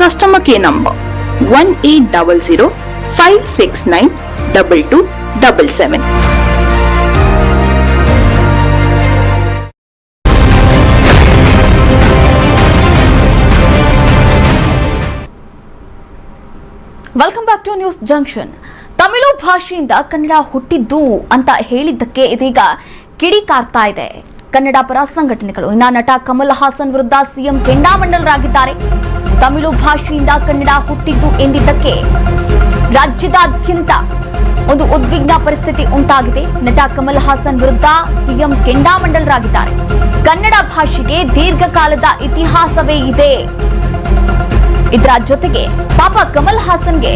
customer care number 1800 569 double two double seven welcome back to news junction Tamil ಭಾಷೆಯಿಂದ ಕನ್ನಡ ಹುಟ್ಟಿದ್ದು ಅಂತ ಹೇಳಿದ್ದಕ್ಕೆ ಇದೀಗ ಕಿಡಿಕಾರ್ತಾ ಇದೆ. ಕನ್ನಡ ಪರ ಸಂಘಟನೆಗಳು. ಇನ್ನ ನಟ ಕಮಲ್ ಹಾಸನ್ ವಿರುದ್ಧ ಸಿಎಂ ಕೆಂಡಾಮಂಡಲರಾಗಿದ್ದಾರೆ. ತಮಿಳು ಭಾಷೆಯಿಂದ ಕನ್ನಡ ಹುಟ್ಟಿದ್ದು ಎಂದಿದ್ದಕ್ಕೆ ರಾಜ್ಯದಾದ್ಯಂತ ಒಂದು ಉದ್ವಿಗ್ನ ಪರಿಸ್ಥಿತಿ ಉಂಟಾಗಿದೆ. ನಟ ಕಮಲ್ ಹಾಸನ್ ವಿರುದ್ಧ ಸಿಎಂ ಕೆಂಡಾಮಂಡಲರಾಗಿದ್ದಾರೆ. ಕನ್ನಡ ಭಾಷೆಗೆ ದೀರ್ಘಕಾಲದ ಇತಿಹಾಸವೇ ಇದೆ. ಇದರ ಜೊತೆಗೆ ಪಾಪ ಕಮಲ್ ಹಾಸನ್ಗೆ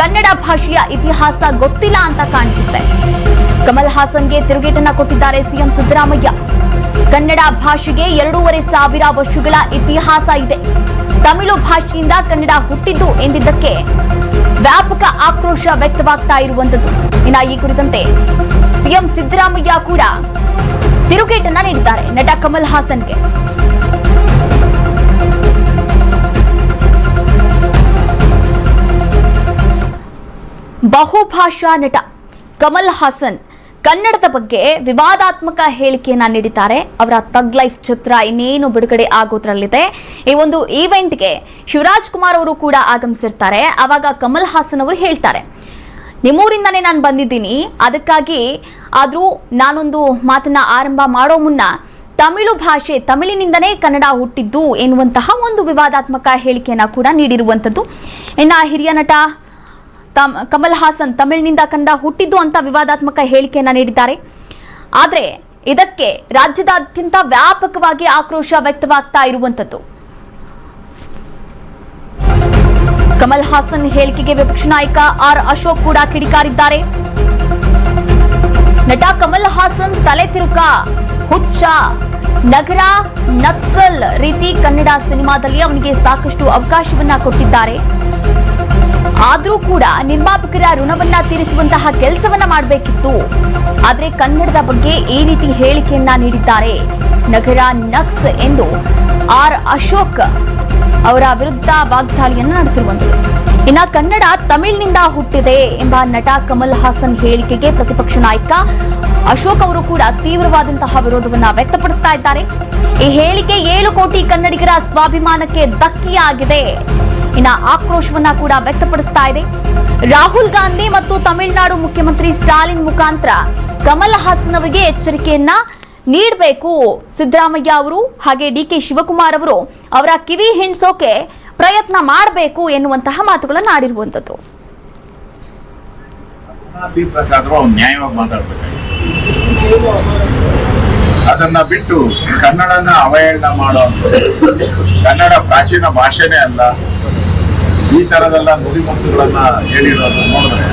ಕನ್ನಡ ಭಾಷೆಯ ಇತಿಹಾಸ ಗೊತ್ತಿಲ್ಲ ಅಂತ ಕಾಣಿಸುತ್ತೆ. ಕಮಲ್ ಹಾಸನ್ಗೆ ತಿರುಗೇಟನ್ನ ಕೊಟ್ಟಿದ್ದಾರೆ ಸಿಎಂ ಸಿದ್ದರಾಮಯ್ಯ. ಕನ್ನಡ ಭಾಷೆಗೆ ಎರಡೂವರೆ ಸಾವಿರ ವರ್ಷಗಳ ಇತಿಹಾಸ ಇದೆ. ತಮಿಳು ಭಾಷೆಯಿಂದ ಕನ್ನಡ ಹುಟ್ಟಿದ್ದು ಎಂದಿದ್ದಕ್ಕೆ ವ್ಯಾಪಕ ಆಕ್ರೋಶ ವ್ಯಕ್ತವಾಗ್ತಾ ಇರುವಂತದ್ದು ಇನ್ನ ಈ ಕುರಿತಂತೆ ಸಿಎಂ ಸಿದ್ದರಾಮಯ್ಯ ಕೂಡ ತಿರುಗೇಟನ್ನ ನೀಡಿದ್ದಾರೆ, ನಟ ಕಮಲ್ ಹಾಸನ್ಗೆ. ಬಹುಭಾಷಾ ನಟ ಕಮಲ್ ಹಾಸನ್ ಕನ್ನಡದ ಬಗ್ಗೆ ವಿವಾದಾತ್ಮಕ ಹೇಳಿಕೆಯನ್ನ ನೀಡಿದ್ದಾರೆ. ಅವರ ತಗ್ ಲೈಫ್ ಚಿತ್ರ ಇನ್ನೇನು ಬಿಡುಗಡೆ ಆಗೋದ್ರಲ್ಲಿದೆ. ಈ ಒಂದು ಈವೆಂಟ್ಗೆ ಶಿವರಾಜ್ ಕುಮಾರ್ ಅವರು ಕೂಡ ಆಗಮಿಸಿರ್ತಾರೆ. ಆವಾಗ ಕಮಲ್ ಹಾಸನ್ ಅವರು ಹೇಳ್ತಾರೆ. ನಿಮ್ಮೂರಿಂದನೇ ನಾನು ಬಂದಿದ್ದೀನಿ. ಅದಕ್ಕಾಗಿ ಆದರೂ ನಾನೊಂದು ಮಾತನ್ನ ಆರಂಭ ಮಾಡೋ ಮುನ್ನ ತಮಿಳು ಭಾಷೆ ತಮಿಳಿನಿಂದನೇ ಕನ್ನಡ ಹುಟ್ಟಿದ್ದು ಎನ್ನುವಂತಹ ಒಂದು ವಿವಾದಾತ್ಮಕ ಹೇಳಿಕೆಯನ್ನ ಕೂಡ ನೀಡಿರುವಂಥದ್ದು. ಇನ್ನು ಹಿರಿಯ ನಟ ಕಮಲ್ ಹಾಸನ್ ತಮಿಳಿನಿಂದ ಕಂಡ ಹುಟ್ಟಿದ್ದು ಅಂತ ವಿವಾದಾತ್ಮಕ ಹೇಳಿಕೆಯನ್ನ ನೀಡಿದ್ದಾರೆ. ಆದರೆ ಇದಕ್ಕೆ ರಾಜ್ಯದಾದ್ಯಂತ ವ್ಯಾಪಕವಾಗಿ ಆಕ್ರೋಶ ವ್ಯಕ್ತವಾಗ್ತಾ ಇರುವಂಥದ್ದು. ಕಮಲ್ ಹಾಸನ್ ಹೇಳಿಕೆಗೆ ವಿಪಕ್ಷ ನಾಯಕ ಆರ್ ಅಶೋಕ್ ಕೂಡ ಕಿಡಿಕಾರಿದ್ದಾರೆ. ನಟ ಕಮಲ್ ಹಾಸನ್ ತಲೆ ತಿರುಕ ಹುಚ್ಚ ನಗರ ನಕ್ಸಲ್ ರೀತಿ ಕನ್ನಡ ಸಿನಿಮಾದಲ್ಲಿ ಅವನಿಗೆ ಸಾಕಷ್ಟು ಅವಕಾಶವನ್ನ ಕೊಟ್ಟಿದ್ದಾರೆ. ಆದ್ರೂ ಕೂಡ ನಿರ್ಮಾಪಕರ ಋಣವನ್ನ ತೀರಿಸುವಂತಹ ಕೆಲಸವನ್ನ ಮಾಡಬೇಕಿತ್ತು. ಆದರೆ ಕನ್ನಡದ ಬಗ್ಗೆ ಈ ರೀತಿ ಹೇಳಿಕೆಯನ್ನ ನೀಡಿದ್ದಾರೆ. ನಗರ ನಕ್ಸ್ ಎಂದು ಆರ್ ಅಶೋಕ್ ಅವರ ವಿರುದ್ಧ ವಾಗ್ದಾಳಿಯನ್ನು ನಡೆಸಿರುವಂತದ್ದು ಇನ್ನ ಕನ್ನಡ ತಮಿಳಿನಿಂದ ಹುಟ್ಟಿದೆ ಎಂಬ ನಟ ಕಮಲ್ ಹಾಸನ್ ಹೇಳಿಕೆಗೆ ಪ್ರತಿಪಕ್ಷ ನಾಯಕ ಅಶೋಕ್ ಅವರು ಕೂಡ ತೀವ್ರವಾದಂತಹ ವಿರೋಧವನ್ನ ವ್ಯಕ್ತಪಡಿಸ್ತಾ ಇದ್ದಾರೆ. ಈ ಹೇಳಿಕೆ ಏಳು ಕೋಟಿ ಕನ್ನಡಿಗರ ಸ್ವಾಭಿಮಾನಕ್ಕೆ ಧಕ್ಕೆಯಾಗಿದೆ. ಇನ್ನ ಆಕ್ರೋಶವನ್ನ ಕೂಡ ವ್ಯಕ್ತಪಡಿಸ್ತಾ ಇದೆ. ರಾಹುಲ್ ಗಾಂಧಿ ಮತ್ತು ತಮಿಳುನಾಡು ಮುಖ್ಯಮಂತ್ರಿ ಸ್ಟಾಲಿನ್ ಮುಖಾಂತರ ಕಮಲ್ ಹಾಸನ್ ಅವರಿಗೆ ಎಚ್ಚರಿಕೆಯನ್ನ ನೀಡಬೇಕು. ಸಿದ್ದರಾಮಯ್ಯ ಅವರು ಹಾಗೆ ಡಿ ಕೆ ಶಿವಕುಮಾರ್ ಅವರು ಅವರ ಕಿವಿ ಹಿಂಡ್ಸೋಕೆ ಪ್ರಯತ್ನ ಮಾಡಬೇಕು ಎನ್ನುವಂತಹ ಮಾತುಗಳನ್ನು ಆಡಿರುವಂತದ್ದು ಅದನ್ನ ಬಿಟ್ಟು ಕನ್ನಡನ ಅವಹೇಳನ ಮಾಡೋ ಕನ್ನಡ ಪ್ರಾಚೀನ ಭಾಷೆನೇ ಅಲ್ಲ. ಈ ತರದೆಲ್ಲ ನುಡಿಮುತ್ತುಗಳನ್ನ ಹೇಳಿರೋದು ನೋಡಿದ್ರೆ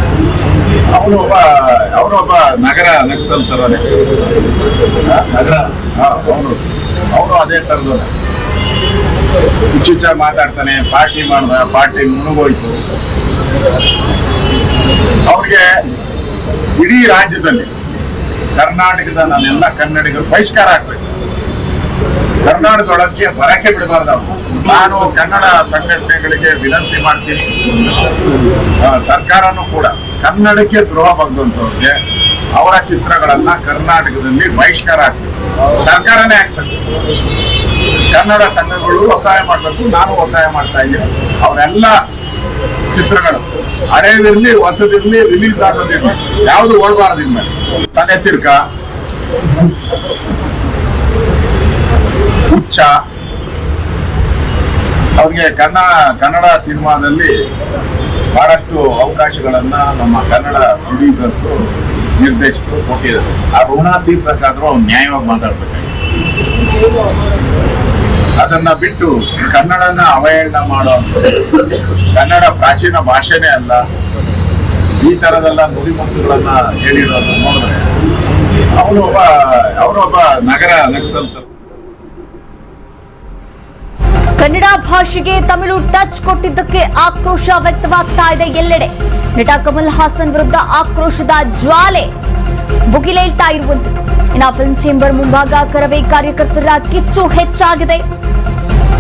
ಅವನು ಒಬ್ಬ ಅವನೊಬ್ಬ ನಗರ ನಕ್ಸಲ್ ತರನೇ ನಗರ ಅವನು ಅವನು ಅದೇ ತರದವನೇ. ಹುಚ್ಚುಚ್ಚ ಮಾತಾಡ್ತಾನೆ, ಪಾರ್ಟಿ ಮಾಡ್ದ, ಪಾರ್ಟಿ ಮುಳುಗೋಯ್ತು. ಅವ್ರಿಗೆ ಇಡೀ ರಾಜ್ಯದಲ್ಲಿ ಕರ್ನಾಟಕದ ನಾನೆಲ್ಲ ಕನ್ನಡಿಗರು ಬಹಿಷ್ಕಾರ ಆಗ್ಬೇಕು. ಕರ್ನಾಟಕದೊಳಕ್ಕೆ ಬರಕ್ಕೆ ಬಿಡಬಾರ್ದು. ನಾನು ಕನ್ನಡ ಸಂಘಟನೆಗಳಿಗೆ ವಿನಂತಿ ಮಾಡ್ತೀನಿ. ಸರ್ಕಾರನೂ ಕೂಡ ಕನ್ನಡಕ್ಕೆ ದ್ರೋಹ ಬಂದಂತವ್ರಿಗೆ ಅವರ ಚಿತ್ರಗಳನ್ನ ಕರ್ನಾಟಕದಲ್ಲಿ ಬಹಿಷ್ಕಾರ ಆಗ್ತದೆ. ಸರ್ಕಾರನೇ ಆಗ್ತದೆ. ಕನ್ನಡ ಸಂಘಗಳು ಒತ್ತಾಯ ಮಾಡಬೇಕು ನಾನು ಒತ್ತಾಯ ಮಾಡ್ತಾ ಇದ್ದೀನಿ. ಅವರೆಲ್ಲ ಚಿತ್ರಗಳು ಹಳೇದಿರ್ಲಿ ಹೊಸದಿರ್ಲಿ ರಿಲೀಸ್ ಆಗೋದಿರ್ಲಿ ಯಾವುದು ಓಡಬಾರದು ಇನ್ಮೇಲೆ. ತಲೆ ತಿರ್ಕ. ಅವ್ರಿಗೆ ಕನ್ನಡ ಕನ್ನಡ ಸಿನಿಮಾದಲ್ಲಿ ಬಹಳಷ್ಟು ಅವಕಾಶಗಳನ್ನ ನಮ್ಮ ಕನ್ನಡ ಪ್ರೊಡ್ಯೂಸರ್ಸ್ ನಿರ್ದೇಶಕರು ಕೊಟ್ಟಿದ್ದಾರೆ. ಆ ಋಣ ತೀರ್ಸಕ್ಕಾದ್ರೂ ಅವ್ರು ನ್ಯಾಯವಾಗಿ ಮಾತಾಡ್ಬೇಕಾಗಿ ಅದನ್ನ ಬಿಟ್ಟು ಕನ್ನಡನ ಅವಹೇಳನ ಮಾಡೋ ಕನ್ನಡ ಪ್ರಾಚೀನ ಭಾಷೆನೇ ಅಲ್ಲ. ಈ ತರದೆಲ್ಲ ನುಡಿಮುತ್ತುಗಳನ್ನ ಹೇಳಿರೋದು ನೋಡಿದ್ರೆ ಅವನೊಬ್ಬ ನಗರ ನಕ್ಸಲ್ ಕನ್ನಡ ಭಾಷೆಗೆ ತಮಿಳು ಟಚ್ ಕೊಟ್ಟಿದ್ದಕ್ಕೆ ಆಕ್ರೋಶ ವ್ಯಕ್ತವಾಗ್ತಾ ಇದೆ ಎಲ್ಲೆಡೆ. ನಟ ಕಮಲ್ ಹಾಸನ್ ವಿರುದ್ಧ ಆಕ್ರೋಶದ ಜ್ವಾಲೆ ಬುಗಿಲೇಳ್ತಾ ಇರುವುದು ಇನ್ನು ಫಿಲ್ಮ್ ಚೇಂಬರ್ ಮುಂಭಾಗ ಕರವೇ ಕಾರ್ಯಕರ್ತರ ಕಿಚ್ಚು ಹೆಚ್ಚಾಗಿದೆ.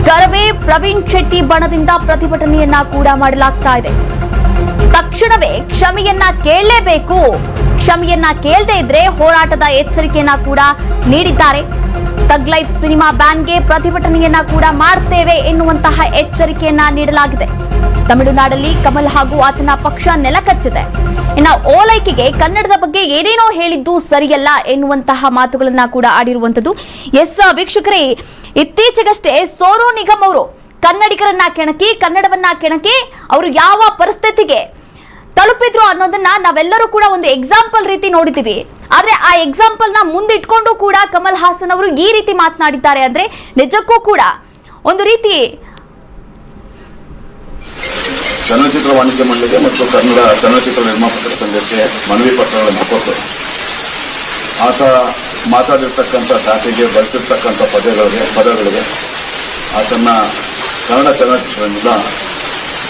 ಕರವೇ ಪ್ರವೀಣ್ ಶೆಟ್ಟಿ ಬಣದಿಂದ ಪ್ರತಿಭಟನೆಯನ್ನ ಕೂಡ ಮಾಡಲಾಗ್ತಾ ಇದೆ. ತಕ್ಷಣವೇ ಕ್ಷಮೆಯನ್ನ ಕೇಳಲೇಬೇಕು. ಕ್ಷಮೆಯನ್ನ ಕೇಳದೇ ಇದ್ರೆ ಹೋರಾಟದ ಎಚ್ಚರಿಕೆಯನ್ನ ಕೂಡ ನೀಡಿದ್ದಾರೆ. ತಗ್ ಲೈಫ್ ಸಿನಿಮಾ ಬ್ಯಾನ್ಗೆ ಪ್ರತಿಭಟನೆಯನ್ನ ಕೂಡ ಮಾಡ್ತೇವೆ ಎನ್ನುವಂತಹ ಎಚ್ಚರಿಕೆಯನ್ನ ನೀಡಲಾಗಿದೆ. ತಮಿಳುನಾಡಲ್ಲಿ ಕಮಲ್ ಹಾಗೂ ಆತನ ಪಕ್ಷ ನೆಲಕಚ್ಚಿದೆ. ಇನ್ನು ಓಲೈಕೆಗೆ ಕನ್ನಡದ ಬಗ್ಗೆ ಏನೇನೋ ಹೇಳಿದ್ದು ಸರಿಯಲ್ಲ ಎನ್ನುವಂತಹ ಮಾತುಗಳನ್ನ ಕೂಡ ಆಡಿರುವಂತದ್ದು ಎಸ್ ವೀಕ್ಷಕರೇ, ಇತ್ತೀಚೆಗಷ್ಟೇ ಸೋನು ನಿಗಮ್ ಅವರು ಕನ್ನಡಿಗರನ್ನ ಕೆಣಕಿ, ಕನ್ನಡವನ್ನ ಕೆಣಕಿ ಅವರು ಯಾವ ಪರಿಸ್ಥಿತಿಗೆ ತಲುಪಿದ್ರು ಅನ್ನೋದನ್ನ ನಾವೆಲ್ಲರೂ ಕೂಡ ಒಂದು ಎಕ್ಸಾಂಪಲ್ ರೀತಿ ನೋಡಿದ್ದೀವಿ. ಆದ್ರೆ ಆ ಎಕ್ಸಾಂಪಲ್ನ ಮುಂದಿಟ್ಕೊಂಡು ಕೂಡ ಕಮಲ್ ಹಾಸನ್ ಅವರು ಈ ರೀತಿ ಮಾತನಾಡಿದ್ದಾರೆ ಅಂದ್ರೆ ನಿಜಕ್ಕೂ ಕೂಡ ಒಂದು ರೀತಿ ಚಲನಚಿತ್ರ ವಾಣಿಜ್ಯ ಮಂಡಳಿಗೆ ಮತ್ತು ಕನ್ನಡ ಚಲನಚಿತ್ರ ನಿರ್ಮಾಪಕರ ಸಂಘಕ್ಕೆ ಮನವಿ ಪತ್ರಗಳನ್ನು ಕೊಟ್ಟು ಆತ ಮಾತಾಡಿರ್ತಕ್ಕಂಥ ಖಾತೆಗೆ ಬಳಸಿರ್ತಕ್ಕಂಥ ಪದಗಳಿಗೆ ಪದಗಳಿಗೆ ಆತನ್ನ ಕನ್ನಡ ಚಲನಚಿತ್ರದಿಂದ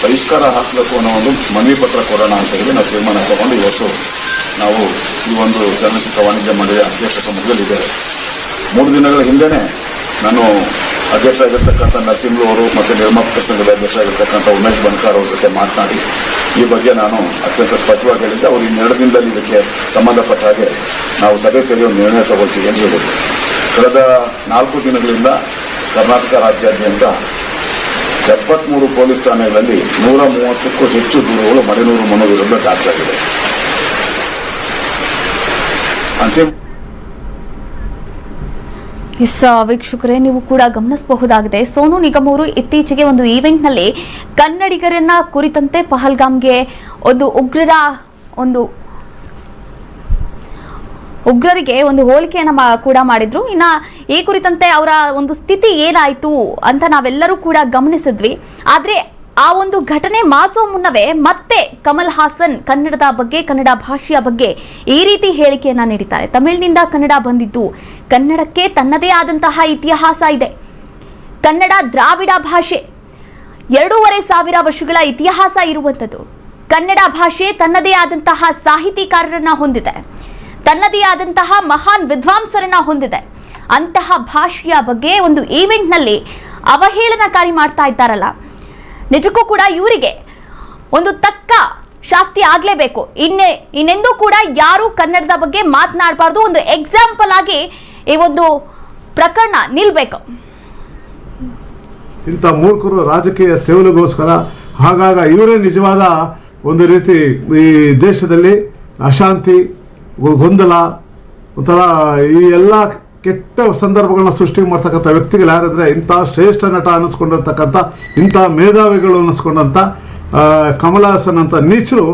ಬಹಿಷ್ಕಾರ ಹಾಕಬೇಕು ಅನ್ನೋ ಒಂದು ಮನವಿ ಪತ್ರ ಕೊಡೋಣ ಅಂತ ಹೇಳಿ ನಾವು ತೀರ್ಮಾನ ತಗೊಂಡು ಇವತ್ತು ನಾವು ಈ ಒಂದು ಚಲನಚಿತ್ರ ವಾಣಿಜ್ಯ ಮಂಡಳಿಯ ಅಧ್ಯಕ್ಷ ಸಮ್ಮುಖದಲ್ಲಿದ್ದೇವೆ ಮೂರು ದಿನಗಳ ಹಿಂದೆನೇ ನಾನು ಅಧ್ಯಕ್ಷರಾಗಿರ್ತಕ್ಕಂಥ ನರಸಿಂಹ ಅವರು ಮತ್ತು ನಿರ್ಮಾಪಕ ಸಂಘದ ಅಧ್ಯಕ್ಷರಾಗಿರ್ತಕ್ಕಂಥ ಉಮೇಶ್ ಬನ್ಕಾರ್ ಅವ್ರ ಜೊತೆ ಮಾತನಾಡಿ ಈ ಬಗ್ಗೆ ನಾನು ಅತ್ಯಂತ ಸ್ಪಷ್ಟವಾಗಿ ಹೇಳಿದ್ದೆ. ಅವರು ಇನ್ನೆರಡು ದಿನದಲ್ಲಿ ಇದಕ್ಕೆ ಸಂಬಂಧಪಟ್ಟ ಹಾಗೆ ನಾವು ಸಭೆ ಸೇರಿ ಒಂದು ನಿರ್ಣಯ ತಗೊಳ್ತೀವಿ ಅಂತ ಹೇಳಿದರು. ಕಳೆದ ನಾಲ್ಕು ದಿನಗಳಿಂದ ಕರ್ನಾಟಕ ರಾಜ್ಯಾದ್ಯಂತ ಎಪ್ಪತ್ಮೂರು ಪೊಲೀಸ್ ಠಾಣೆಗಳಲ್ಲಿ ನೂರ ಮೂವತ್ತಕ್ಕೂ ಹೆಚ್ಚು ದೂರುಗಳು ಮಲೆನೂರು ಮನೋ ವಿರುದ್ಧ ದಾಖಲಾಗಿದೆ. ಎಸ್ ವೀಕ್ಷಕರೇ, ನೀವು ಕೂಡ ಗಮನಿಸಬಹುದಾಗಿದೆ. ಸೋನು ನಿಗಮ್ ಅವರು ಇತ್ತೀಚೆಗೆ ಒಂದು ಈವೆಂಟ್ನಲ್ಲಿ ಕನ್ನಡಿಗರನ್ನ ಕುರಿತಂತೆ ಪಹಲ್ಗಾಮ್ಗೆ ಒಂದು ಉಗ್ರರ ಒಂದು ಉಗ್ರರಿಗೆ ಒಂದು ಹೋಲಿಕೆಯನ್ನು ಕೂಡ ಮಾಡಿದ್ರು. ಇನ್ನ ಈ ಕುರಿತಂತೆ ಅವರ ಒಂದು ಸ್ಥಿತಿ ಏನಾಯಿತು ಅಂತ ನಾವೆಲ್ಲರೂ ಕೂಡ ಗಮನಿಸಿದ್ವಿ. ಆದ್ರೆ ಆ ಒಂದು ಘಟನೆ ಮಾಸೋ ಮುನ್ನವೇ ಮತ್ತೆ ಕಮಲ್ ಹಾಸನ್ ಕನ್ನಡದ ಬಗ್ಗೆ, ಕನ್ನಡ ಭಾಷೆಯ ಬಗ್ಗೆ ಈ ರೀತಿ ಹೇಳಿಕೆಯನ್ನ ನೀಡಿದ್ದಾರೆ. ತಮಿಳಿನಿಂದ ಕನ್ನಡ ಬಂದಿದ್ದು ಕನ್ನಡಕ್ಕೆ ತನ್ನದೇ ಆದಂತಹ ಇತಿಹಾಸ ಇದೆ. ಕನ್ನಡ ದ್ರಾವಿಡ ಭಾಷೆ. ಎರಡೂವರೆ ಸಾವಿರ ವರ್ಷಗಳ ಇತಿಹಾಸ ಇರುವಂಥದ್ದು. ಕನ್ನಡ ಭಾಷೆ ತನ್ನದೇ ಆದಂತಹ ಸಾಹಿತಿಕಾರರನ್ನ ಹೊಂದಿದೆ. ತನ್ನದೇ ಆದಂತಹ ಮಹಾನ್ ವಿದ್ವಾಂಸರನ್ನ ಹೊಂದಿದೆ. ಅಂತಹ ಭಾಷೆಯ ಬಗ್ಗೆ ಒಂದು ಈವೆಂಟ್ನಲ್ಲಿ ಅವಹೇಳನಕಾರಿ ಮಾಡ್ತಾ ಇದ್ದಾರಲ್ಲ. ನಿಜಕ್ಕೂ ಕೂಡ ಇವರಿಗೆ ಒಂದು ತಕ್ಕ ಶಾಸ್ತಿ ಆಗಲೇಬೇಕು. ಇನ್ನೇ, ಇನ್ನೆಂದೂ ಕೂಡ ಯಾರು ಕನ್ನಡದ ಬಗ್ಗೆ ಮಾತನಾಡಬಾರ್ದು. ಒಂದು ಎಕ್ಸಾಂಪಲ್ ಆಗಿ ಈ ಒಂದು ಪ್ರಕರಣ ನಿಲ್ಬೇಕು. ಇಂಥ ಮೂರ್ಖರು ರಾಜಕೀಯ ತೆವಲಿಗೋಸ್ಕರ ಹಾಗಾಗ ಇವರೇ ನಿಜವಾದ ಒಂದು ರೀತಿ ಈ ದೇಶದಲ್ಲಿ ಅಶಾಂತಿ, ಗೊಂದಲ, ಒಂಥರ ಈ ಎಲ್ಲ ಕೆಟ್ಟ ಸಂದರ್ಭಗಳನ್ನ ಸೃಷ್ಟಿ ಮಾಡ್ತಕ್ಕಂಥ ವ್ಯಕ್ತಿಗಳು ಯಾರಿದ್ರೆ ಇಂಥ ಶ್ರೇಷ್ಠ ನಟ ಅನ್ನಿಸ್ಕೊಂಡಿರ್ತಕ್ಕಂಥ ಇಂಥ ಮೇಧಾವಿಗಳು ಅನ್ನಿಸ್ಕೊಂಡಂಥ ಕಮಲಹಾಸನ್ ಹಾಸನ್ ಅಂತ ನೀಚರು,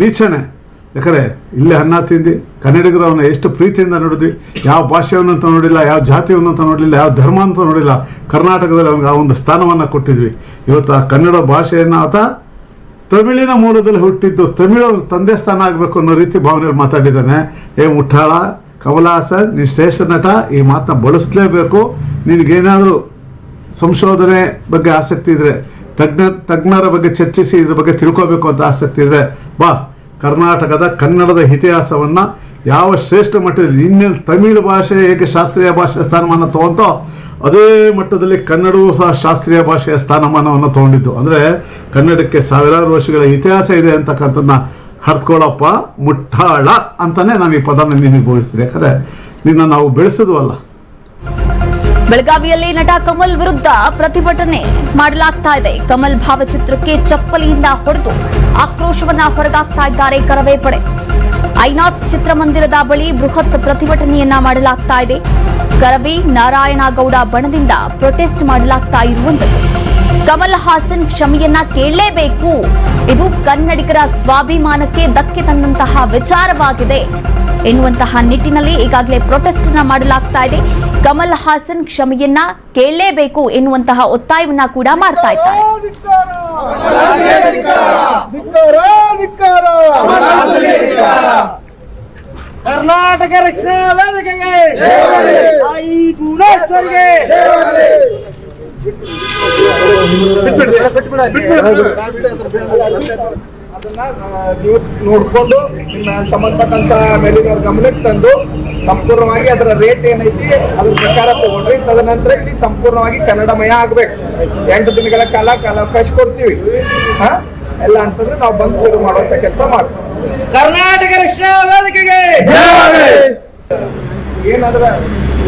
ನೀಚನೆ. ಯಾಕಂದರೆ ಇಲ್ಲೇ ಅನ್ನ ತಿಂದು ಕನ್ನಡಿಗರು ಅವನ್ನ ಎಷ್ಟು ಪ್ರೀತಿಯಿಂದ ನೋಡಿದ್ವಿ, ಯಾವ ಭಾಷೆಯನ್ನು ಅಂತ ನೋಡಿಲ್ಲ, ಯಾವ ಜಾತಿಯನ್ನು ಅಂತ ನೋಡಲಿಲ್ಲ, ಯಾವ ಧರ್ಮ ಅಂತ ನೋಡಿಲ್ಲ, ಕರ್ನಾಟಕದಲ್ಲಿ ಅವನಿಗೆ ಆ ಒಂದು ಸ್ಥಾನವನ್ನು ಕೊಟ್ಟಿದ್ವಿ. ಇವತ್ತು ಆ ಕನ್ನಡ ಭಾಷೆಯನ್ನು ಆತ ತಮಿಳಿನ ಮೂಲದಲ್ಲಿ ಹುಟ್ಟಿದ್ದು ತಮಿಳು ತಂದೆ ಸ್ಥಾನ ಆಗಬೇಕು ಅನ್ನೋ ರೀತಿ ಭಾವನೆಯಲ್ಲಿ ಮಾತಾಡಿದ್ದಾನೆ. ಏ ಮುಠಾಳ ಕಮಲ್ ಹಾಸನ್ ನೀನು ಶ್ರೇಷ್ಠ ನಟ, ಈ ಮಾತನ್ನ ಬಳಸಲೇಬೇಕು. ನಿನಗೇನಾದರೂ ಸಂಶೋಧನೆ ಬಗ್ಗೆ ಆಸಕ್ತಿ ಇದ್ರೆ, ತಜ್ಞ, ತಜ್ಞರ ಬಗ್ಗೆ ಚರ್ಚಿಸಿ, ಇದ್ರ ಬಗ್ಗೆ ತಿಳ್ಕೋಬೇಕು ಅಂತ ಆಸಕ್ತಿ ಇದ್ರೆ, ಬಾ, ಕರ್ನಾಟಕದ ಕನ್ನಡದ ಇತಿಹಾಸವನ್ನು ಯಾವ ಶ್ರೇಷ್ಠ ಮಟ್ಟದಲ್ಲಿ ಇನ್ನೇನು ತಮಿಳು ಭಾಷೆ ಹೇಗೆ ಶಾಸ್ತ್ರೀಯ ಭಾಷೆಯ ಸ್ಥಾನಮಾನ ತಗೊಂತೋ, ಅದೇ ಮಟ್ಟದಲ್ಲಿ ಕನ್ನಡವೂ ಸಹ ಶಾಸ್ತ್ರೀಯ ಭಾಷೆಯ ಸ್ಥಾನಮಾನವನ್ನು ತಗೊಂಡಿದ್ದು. ಅಂದರೆ ಕನ್ನಡಕ್ಕೆ ಸಾವಿರಾರು ವರ್ಷಗಳ ಇತಿಹಾಸ ಇದೆ ಅಂತಕ್ಕಂಥದ್ದನ್ನ ಹರ್ತ್ಕೊಳ್ಳಪ್ಪ ಮುಟ್ಟಾಳ ಅಂತಾನೆ ನಾವು ಈ ಪದನ ನಿಮಗೆ ಬೋಧಿಸ್ತೀವಿ. ಯಾಕಂದ್ರೆ ನಿನ್ನ ನಾವು ಬೆಳೆಸಿದ್ವಲ್ಲ. ಬೆಳಗಾವಿಯಲ್ಲಿ ನಟ ಕಮಲ್ ವಿರುದ್ಧ ಪ್ರತಿಭಟನೆ ಮಾಡಲಾಗ್ತಾ ಇದೆ. ಕಮಲ್ ಭಾವಚಿತ್ರಕ್ಕೆ ಚಪ್ಪಲಿಯಿಂದ ಹೊಡೆದು ಆಕ್ರೋಶವನ್ನ ಹೊರಗಾಗ್ತಾ ಇದ್ದಾರೆ ಕರವೇ ಪಡೆ ಐನಾಕ್ಸ್ ಚಿತ್ರಮಂದಿರದ ಬಳಿ ಬೃಹತ್ ಪ್ರತಿಭಟನೆಯನ್ನ ಮಾಡಲಾಗ್ತಾ ಇದೆ. ಕರವೇ ನಾರಾಯಣಗೌಡ ಬಣದಿಂದ ಪ್ರೊಟೆಸ್ಟ್ ಮಾಡಲಾಗ್ತಾ ಇರುವಂತದ್ದು. ಕಮಲ್ ಹಾಸನ್ ಕ್ಷಮೆಯನ್ನ ಕೇಳಲೇಬೇಕು. ಇದು ಕನ್ನಡಿಗರ ಸ್ವಾಭಿಮಾನಕ್ಕೆ ಧಕ್ಕೆ ತಂದಂತಹ ವಿಚಾರವಾಗಿದೆ. ಎನ್ನುವಂತಹ ನಿಟ್ಟಿನಲ್ಲಿ ಈಗಾಗಲೇ ಪ್ರೊಟೆಸ್ಟ್ನ ಮಾಡಲಾಗ್ತಾ ಇದೆ. ಕಮಲ್ ಹಾಸನ್ ಕ್ಷಮೆಯನ್ನ ಕೇಳಲೇಬೇಕು ಎನ್ನುವಂತಹ ಒತ್ತಾಯವನ್ನ ಕೂಡ ಮಾಡ್ತಾ ಇದ್ದಾರೆ. ಕರ್ನಾಟಕ ರಕ್ಷಣಾ ವೇದಿಕೆಗೆ. ಅದನ್ನ ನೀವು ನೋಡ್ಕೊಂಡು ನಿಮ್ಮ ಸಂಬಂಧಪಟ್ಟಂತ ಮೇಲಿನವ್ರ ಗಮನಕ್ಕೆ ತಂದು ಸಂಪೂರ್ಣವಾಗಿ ಅದರ ರೇಟ್ ಏನೈತಿ ಅದ್ರ ಪ್ರಕಾರ ತಗೊಂಡ್ರಿ. ತದನಂತರ ಇಲ್ಲಿ ಸಂಪೂರ್ಣವಾಗಿ ಕನ್ನಡಮಯ ಆಗ್ಬೇಕು. ಎಂಟು ದಿನಗಳ ಕಾಲ ಕಾಲಾವಕಾಶ ಕೊಡ್ತೀವಿ. ಹಾ? ಎಲ್ಲ ಅಂತಂದ್ರೆ ನಾವು ಬಂದು ಶುರು ಮಾಡುವಂತ ಕೆಲಸ ಮಾಡ್ತೀವಿ. ಕರ್ನಾಟಕ ರಕ್ಷಣಾ ವೇದಿಕೆಗೆ! ಏನಾದ್ರ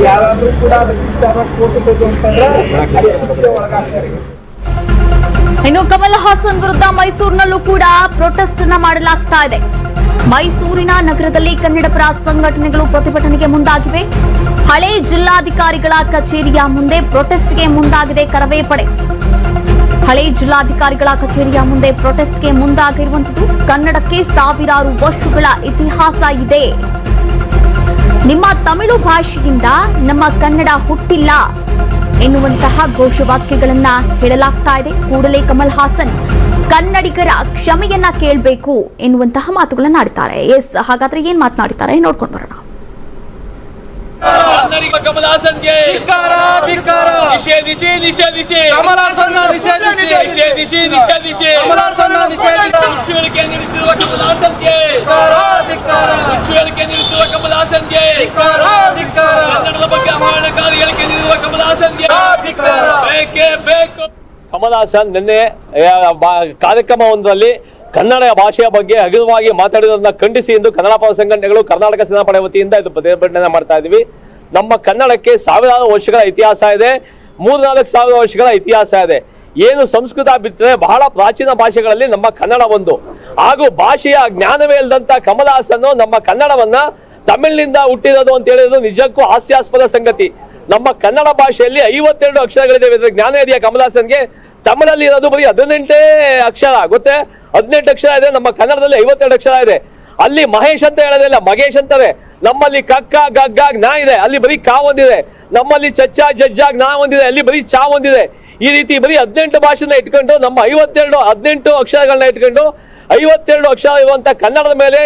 ಯಾರಾದ್ರೂ ಕೂಡ ಒಳಗಾಗ್ತಾರೆ ಇನ್ನು ಕಮಲ್ ಹಾಸನ್ ವಿರುದ್ಧ ಮೈಸೂರಿನಲ್ಲೂ ಕೂಡ ಪ್ರೊಟೆಸ್ಟ್ ಅನ್ನ ಮಾಡಲಾಗ್ತಾ ಇದೆ. ಮೈಸೂರಿನ ನಗರದಲ್ಲಿ ಕನ್ನಡ ಪರ ಸಂಘಟನೆಗಳು ಪ್ರತಿಭಟನೆಗೆ ಮುಂದಾಗಿವೆ. ಹಳೆ ಜಿಲ್ಲಾಧಿಕಾರಿಗಳ ಕಚೇರಿಯ ಮುಂದೆ ಪ್ರೊಟೆಸ್ಟ್ಗೆ ಮುಂದಾಗಿದೆ ಕರವೇ ಪಡೆ. ಹಳೆ ಜಿಲ್ಲಾಧಿಕಾರಿಗಳ ಕಚೇರಿಯ ಮುಂದೆ ಪ್ರೊಟೆಸ್ಟ್ಗೆ ಮುಂದಾಗಿರುವಂತದ್ದು ಕನ್ನಡಕ್ಕೆ ಸಾವಿರಾರು ವರ್ಷಗಳ ಇತಿಹಾಸ ಇದೆ. ನಿಮ್ಮ ತಮಿಳು ಭಾಷೆಯಿಂದ ನಮ್ಮ ಕನ್ನಡ ಹುಟ್ಟಿಲ್ಲ ಎನ್ನುವಂತಹ ಘೋಷವಾಕ್ಯಗಳನ್ನ ಹೇಳಲಾಗ್ತಾ ಇದೆ. ಕೂಡಲೇ ಕಮಲ್ ಹಾಸನ್, ಕನ್ನಡಿಗರ ಕ್ಷಮೆಯನ್ನ ಕೇಳಬೇಕು ಎನ್ನುವಂತಹ ಮಾತುಗಳನ್ನ ಆಡ್ತಾರೆ. ಎಸ್, ಹಾಗಾದ್ರೆ ಏನ್ ಮಾತನಾಡಿದ್ದಾರೆ ನೋಡ್ಕೊಂಡು ಬರೋಣ. ಕನ್ನಡಿಗ ಕಮಲ ಹಾಸನ್ಗೆ ನಿಷೇಧಿಸಿ ನಿಷೇಧಿಸಿ ಕಮಲ ಹಾಸನ್ನ ನಿಷೇಧಿಸಿ ನಿಷೇಧಿಸಿ ನಿಷೇಧಿಸಿ ಕಮಲ ಹಾಸನ್ನ ನಿಷೇಧಿಸಿ ಮುಚ್ಚುಳಿಕೆ ನೀಡುತ್ತಿರುವ ಕಮಲ ಹಾಸನ್ಗೆ ಮುಚ್ಚುಳಿಕೆ ನೀಡುತ್ತಿರುವ ಕಮಲ ಹಾಸನ್ಗೆ ಕನ್ನಡದ ಬಗ್ಗೆ ಅಮಾನಕಾರಿ ಹೇಳಿಕೆ ನೀಡಿರುವ ಕಮಲ ಹಾಸನ್ಗೆ ಬೇಕೇ ಬೇಕು ಕಮಲ್ ಹಾಸನ್ ನಿನ್ನೆ ಕಾರ್ಯಕ್ರಮ ಒಂದರಲ್ಲಿ ಕಾರ್ಯಕ್ರಮವೊಂದರಲ್ಲಿ ಕನ್ನಡ ಭಾಷೆಯ ಬಗ್ಗೆ ಹಗುರವಾಗಿ ಮಾತಾಡಿರೋದನ್ನ ಖಂಡಿಸಿ ಎಂದು ಕನ್ನಡ ಪರ ಸಂಘಟನೆಗಳು ಕರ್ನಾಟಕ ಸೇನಾ ಪಡೆ ವತಿಯಿಂದ ಇದು ಪ್ರತಿಭಟನೆ ಮಾಡ್ತಾ ಇದ್ದೀವಿ. ನಮ್ಮ ಕನ್ನಡಕ್ಕೆ ಸಾವಿರಾರು ವರ್ಷಗಳ ಇತಿಹಾಸ ಇದೆ. ಮೂರ್ನಾಲ್ಕು ಸಾವಿರ ವರ್ಷಗಳ ಇತಿಹಾಸ ಇದೆ. ಏನು ಸಂಸ್ಕೃತ ಬಿಟ್ಟರೆ ಬಹಳ ಪ್ರಾಚೀನ ಭಾಷೆಗಳಲ್ಲಿ ನಮ್ಮ ಕನ್ನಡ ಒಂದು. ಹಾಗೂ ಭಾಷೆಯ ಜ್ಞಾನವೇ ಇಲ್ಲದಂಥ ಕಮಲ ಹಾಸನ್ ನಮ್ಮ ಕನ್ನಡವನ್ನ ತಮಿಳಿನಿಂದ ಹುಟ್ಟಿರೋದು ಅಂತ ಹೇಳಿರೋದು ನಿಜಕ್ಕೂ ಹಾಸ್ಯಾಸ್ಪದ ಸಂಗತಿ. ನಮ್ಮ ಕನ್ನಡ ಭಾಷೆಯಲ್ಲಿ ಐವತ್ತೆರಡು ಅಕ್ಷರಗಳಿದೆ ಇದ್ರ ಜ್ಞಾನ ಇದೆಯಾ ಕಮಲಾಸನ್ಗೆ? ತಮಿಳಲ್ಲಿ ಇರೋದು ಬರೀ ಹದಿನೆಂಟೇ ಅಕ್ಷರ. ಗೊತ್ತೇ? ಹದಿನೆಂಟು ಅಕ್ಷರ ಇದೆ. ನಮ್ಮ ಕನ್ನಡದಲ್ಲಿ ಐವತ್ತೆರಡು ಅಕ್ಷರ ಇದೆ. ಅಲ್ಲಿ ಮಹೇಶ್ ಅಂತ ಹೇಳೋದಿಲ್ಲ ಮಗೇಶ್ ಅಂತಾರೆ ನಮ್ಮಲ್ಲಿ ಕಕ್ಕ, ಗಗ್ಗ ನಾ ಇದೆ. ಅಲ್ಲಿ ಬರೀ ಕಾ ಒಂದಿದೆ. ನಮ್ಮಲ್ಲಿ ಚಚ್ಚ, ಜಜ್ಜ ನಾ ಒಂದಿದೆ. ಅಲ್ಲಿ ಬರೀ ಚಾ ಒಂದಿದೆ. ಈ ರೀತಿ ಬರೀ ಹದಿನೆಂಟು ಭಾಷೆನ ಇಟ್ಕೊಂಡು, ನಮ್ಮ ಐವತ್ತೆರಡು, ಹದಿನೆಂಟು ಅಕ್ಷರಗಳನ್ನ ಇಟ್ಕೊಂಡು, ಐವತ್ತೆರಡು ಅಕ್ಷರ ಇರುವಂತ ಕನ್ನಡದ ಮೇಲೆ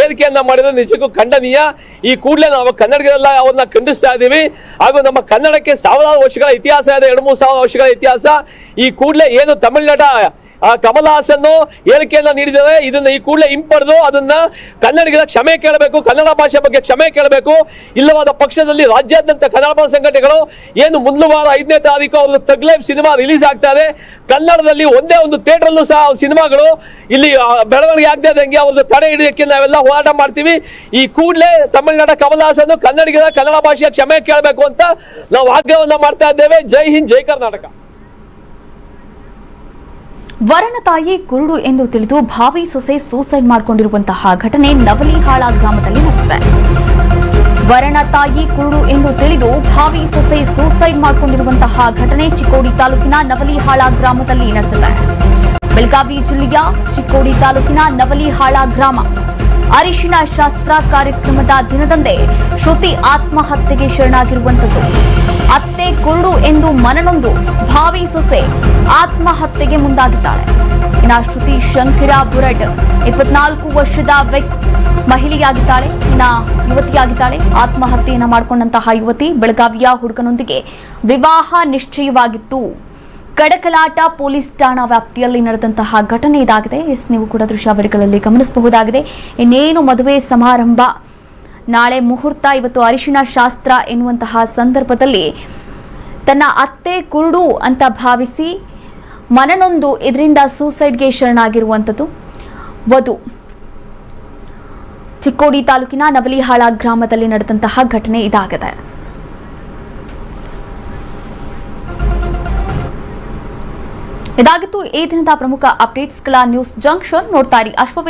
ಏರಿಕೆಯನ್ನ ಮಾಡಿದ್ರೆ ನಿಜಕ್ಕೂ ಖಂಡನೀಯ. ಈ ಕೂಡಲೇ ನಾವು ಕನ್ನಡಿಗರೆಲ್ಲ ಅವ್ರನ್ನ ಖಂಡಿಸ್ತಾ ಇದ್ದೀವಿ. ಹಾಗೂ ನಮ್ಮ ಕನ್ನಡಕ್ಕೆ ಸಾವಿರಾರು ವರ್ಷಗಳ ಇತಿಹಾಸ ಇದೆ, ಎರಡು ಮೂರು ಸಾವಿರ ವರ್ಷಗಳ ಇತಿಹಾಸ. ಈ ಕೂಡಲೇ ಏನು ತಮಿಳುನಾಡ ಆ ಕಮಲ್ ಹಾಸನ್ ಹೇಳಿಕೆಯನ್ನ ನೀಡಿದ್ದಾರೆ ಇದನ್ನ ಈ ಕೂಡಲೇ ಹಿಂಪಡೆದು ಅದನ್ನ ಕನ್ನಡಿಗರ ಕ್ಷಮೆ ಕೇಳಬೇಕು, ಕನ್ನಡ ಭಾಷೆ ಬಗ್ಗೆ ಕ್ಷಮೆ ಕೇಳಬೇಕು. ಇಲ್ಲವಾದ ಪಕ್ಷದಲ್ಲಿ ರಾಜ್ಯಾದ್ಯಂತ ಕನ್ನಡ ಸಂಘಟನೆಗಳು ಏನು ಮುಂದಿನ ವಾರ ಐದನೇ ತಾರೀಕು ಅವರು ತಗ್ಲೈವ್ ಸಿನಿಮಾ ರಿಲೀಸ್ ಆಗ್ತಾ ಇದೆ. ಕನ್ನಡದಲ್ಲಿ ಒಂದೇ ಒಂದು ಥಿಯೇಟರ್ ಅಲ್ಲೂ ಸಹ ಸಿನಿಮಾಗಳು ಇಲ್ಲಿ ಬೆಳವಣಿಗೆ ಆಗದೆ ಇದ್ದಂಗೆ ಅವ್ರದ್ದು ತಡೆ ಹಿಡಿಯೋಕ್ಕೆ ನಾವೆಲ್ಲ ಹೋರಾಟ ಮಾಡ್ತೀವಿ. ಈ ಕೂಡಲೇ ತಮಿಳುನಾಡ ಕಮಲ್ ಹಾಸನ್ ಕನ್ನಡಿಗರ ಕನ್ನಡ ಭಾಷೆಯ ಕ್ಷಮೆ ಕೇಳಬೇಕು ಅಂತ ನಾವು ಆಗ್ರಹವನ್ನ ಮಾಡ್ತಾ ಇದ್ದೇವೆ. ಜೈ ಹಿಂದ್, ಜೈ ಕರ್ನಾಟಕ. ವರನ ತಾಯಿ ಕುರುಡು ಎಂದು ತಿಳಿದು ಭಾವಿ ಸೊಸೆ ಸೂಸೈಡ್ ಮಾಡಿಕೊಂಡಿರುವಂತಹ ಘಟನೆ ನವಲಿಹಾಳ ಗ್ರಾಮದಲ್ಲಿ ನಡೆದಿದೆ. ವರನ ತಾಯಿ ಕುರುಡು ಎಂದು ತಿಳಿದು ಭಾವಿ ಸೊಸೆ ಸೂಸೈಡ್ ಮಾಡಿಕೊಂಡಿರುವಂತಹ ಘಟನೆ ಚಿಕ್ಕೋಡಿ ತಾಲೂಕಿನ ನವಲಿಹಾಳ ಗ್ರಾಮದಲ್ಲಿ ನಡೆದಿದೆ. ಬೆಳಗಾವಿ ಜಿಲ್ಲೆಯ ಚಿಕ್ಕೋಡಿ ತಾಲೂಕಿನ ನವಲಿಹಾಳ ಗ್ರಾಮ ಅರಿಶಿನ ಶಾಸ್ತ್ರ ಕಾರ್ಯಕ್ರಮದ ದಿನದಂದೇ ಶ್ರುತಿ ಆತ್ಮಹತ್ಯೆಗೆ ಶರಣಾಗಿರುವಂತದ್ದು ಅತ್ತೆ ಕುರುಡು ಎಂದು ಮನನೊಂದು ಭಾವಿ ಸೊಸೆ ಆತ್ಮಹತ್ಯೆಗೆ ಮುಂದಾಗಿದ್ದಾಳೆ. ಇನ್ನ ಶ್ರುತಿ ಶಂಕರ ಬುರಡ್ ಇಪ್ಪತ್ನಾಲ್ಕು ವರ್ಷದ ವ್ಯಕ್ತಿ ಮಹಿಳೆಯಾಗಿದ್ದಾಳೆ. ಇನ್ನ ಯುವತಿಯಾಗಿದ್ದಾಳೆ. ಆತ್ಮಹತ್ಯೆಯನ್ನು ಮಾಡಿಕೊಂಡಂತಹ ಯುವತಿ ಬೆಳಗಾವಿಯ ಹುಡುಗನೊಂದಿಗೆ ವಿವಾಹ ನಿಶ್ಚಯವಾಗಿತ್ತು. ಕಡಕಲಾಟ, ಪೊಲೀಸ್ ಠಾಣಾ ವ್ಯಾಪ್ತಿಯಲ್ಲಿ ನಡೆದಂತಹ ಘಟನೆ ಇದಾಗಿದೆ. ಎಸ್, ನೀವು ಕೂಡ ದೃಶ್ಯಾವಳಿಗಳಲ್ಲಿ ಗಮನಿಸಬಹುದಾಗಿದೆ. ಇನ್ನೇನು ಮದುವೆ ಸಮಾರಂಭ? ನಾಳೆ ಮುಹೂರ್ತ, ಇವತ್ತು ಅರಿಶಿಣ ಶಾಸ್ತ್ರ ಎನ್ನುವಂತಹ ಸಂದರ್ಭದಲ್ಲಿ ತನ್ನ ಅತ್ತೆ ಕುರುಡು ಅಂತ ಭಾವಿಸಿ ಮನನೊಂದು ಇದರಿಂದ ಸೂಸೈಡ್ಗೆ ಶರಣಾಗಿರುವಂಥದ್ದು. ವಧು ಚಿಕ್ಕೋಡಿ ತಾಲೂಕಿನ ನವಲಿಹಾಳ ಗ್ರಾಮದಲ್ಲಿ ನಡೆದಂತಹ ಘಟನೆ ಇದಾಗಿದೆ. ಇದಾಗಿತ್ತು. ಈ ದಿನದ ಪ್ರಮುಖ ಅಪ್ಡೇಟ್ಸ್ಗಳ ನ್ಯೂಸ್ ಜಂಕ್ಷನ್ ನೋಡ್ತಾ ಇರಿ. ಅಶ್ವವೇಗ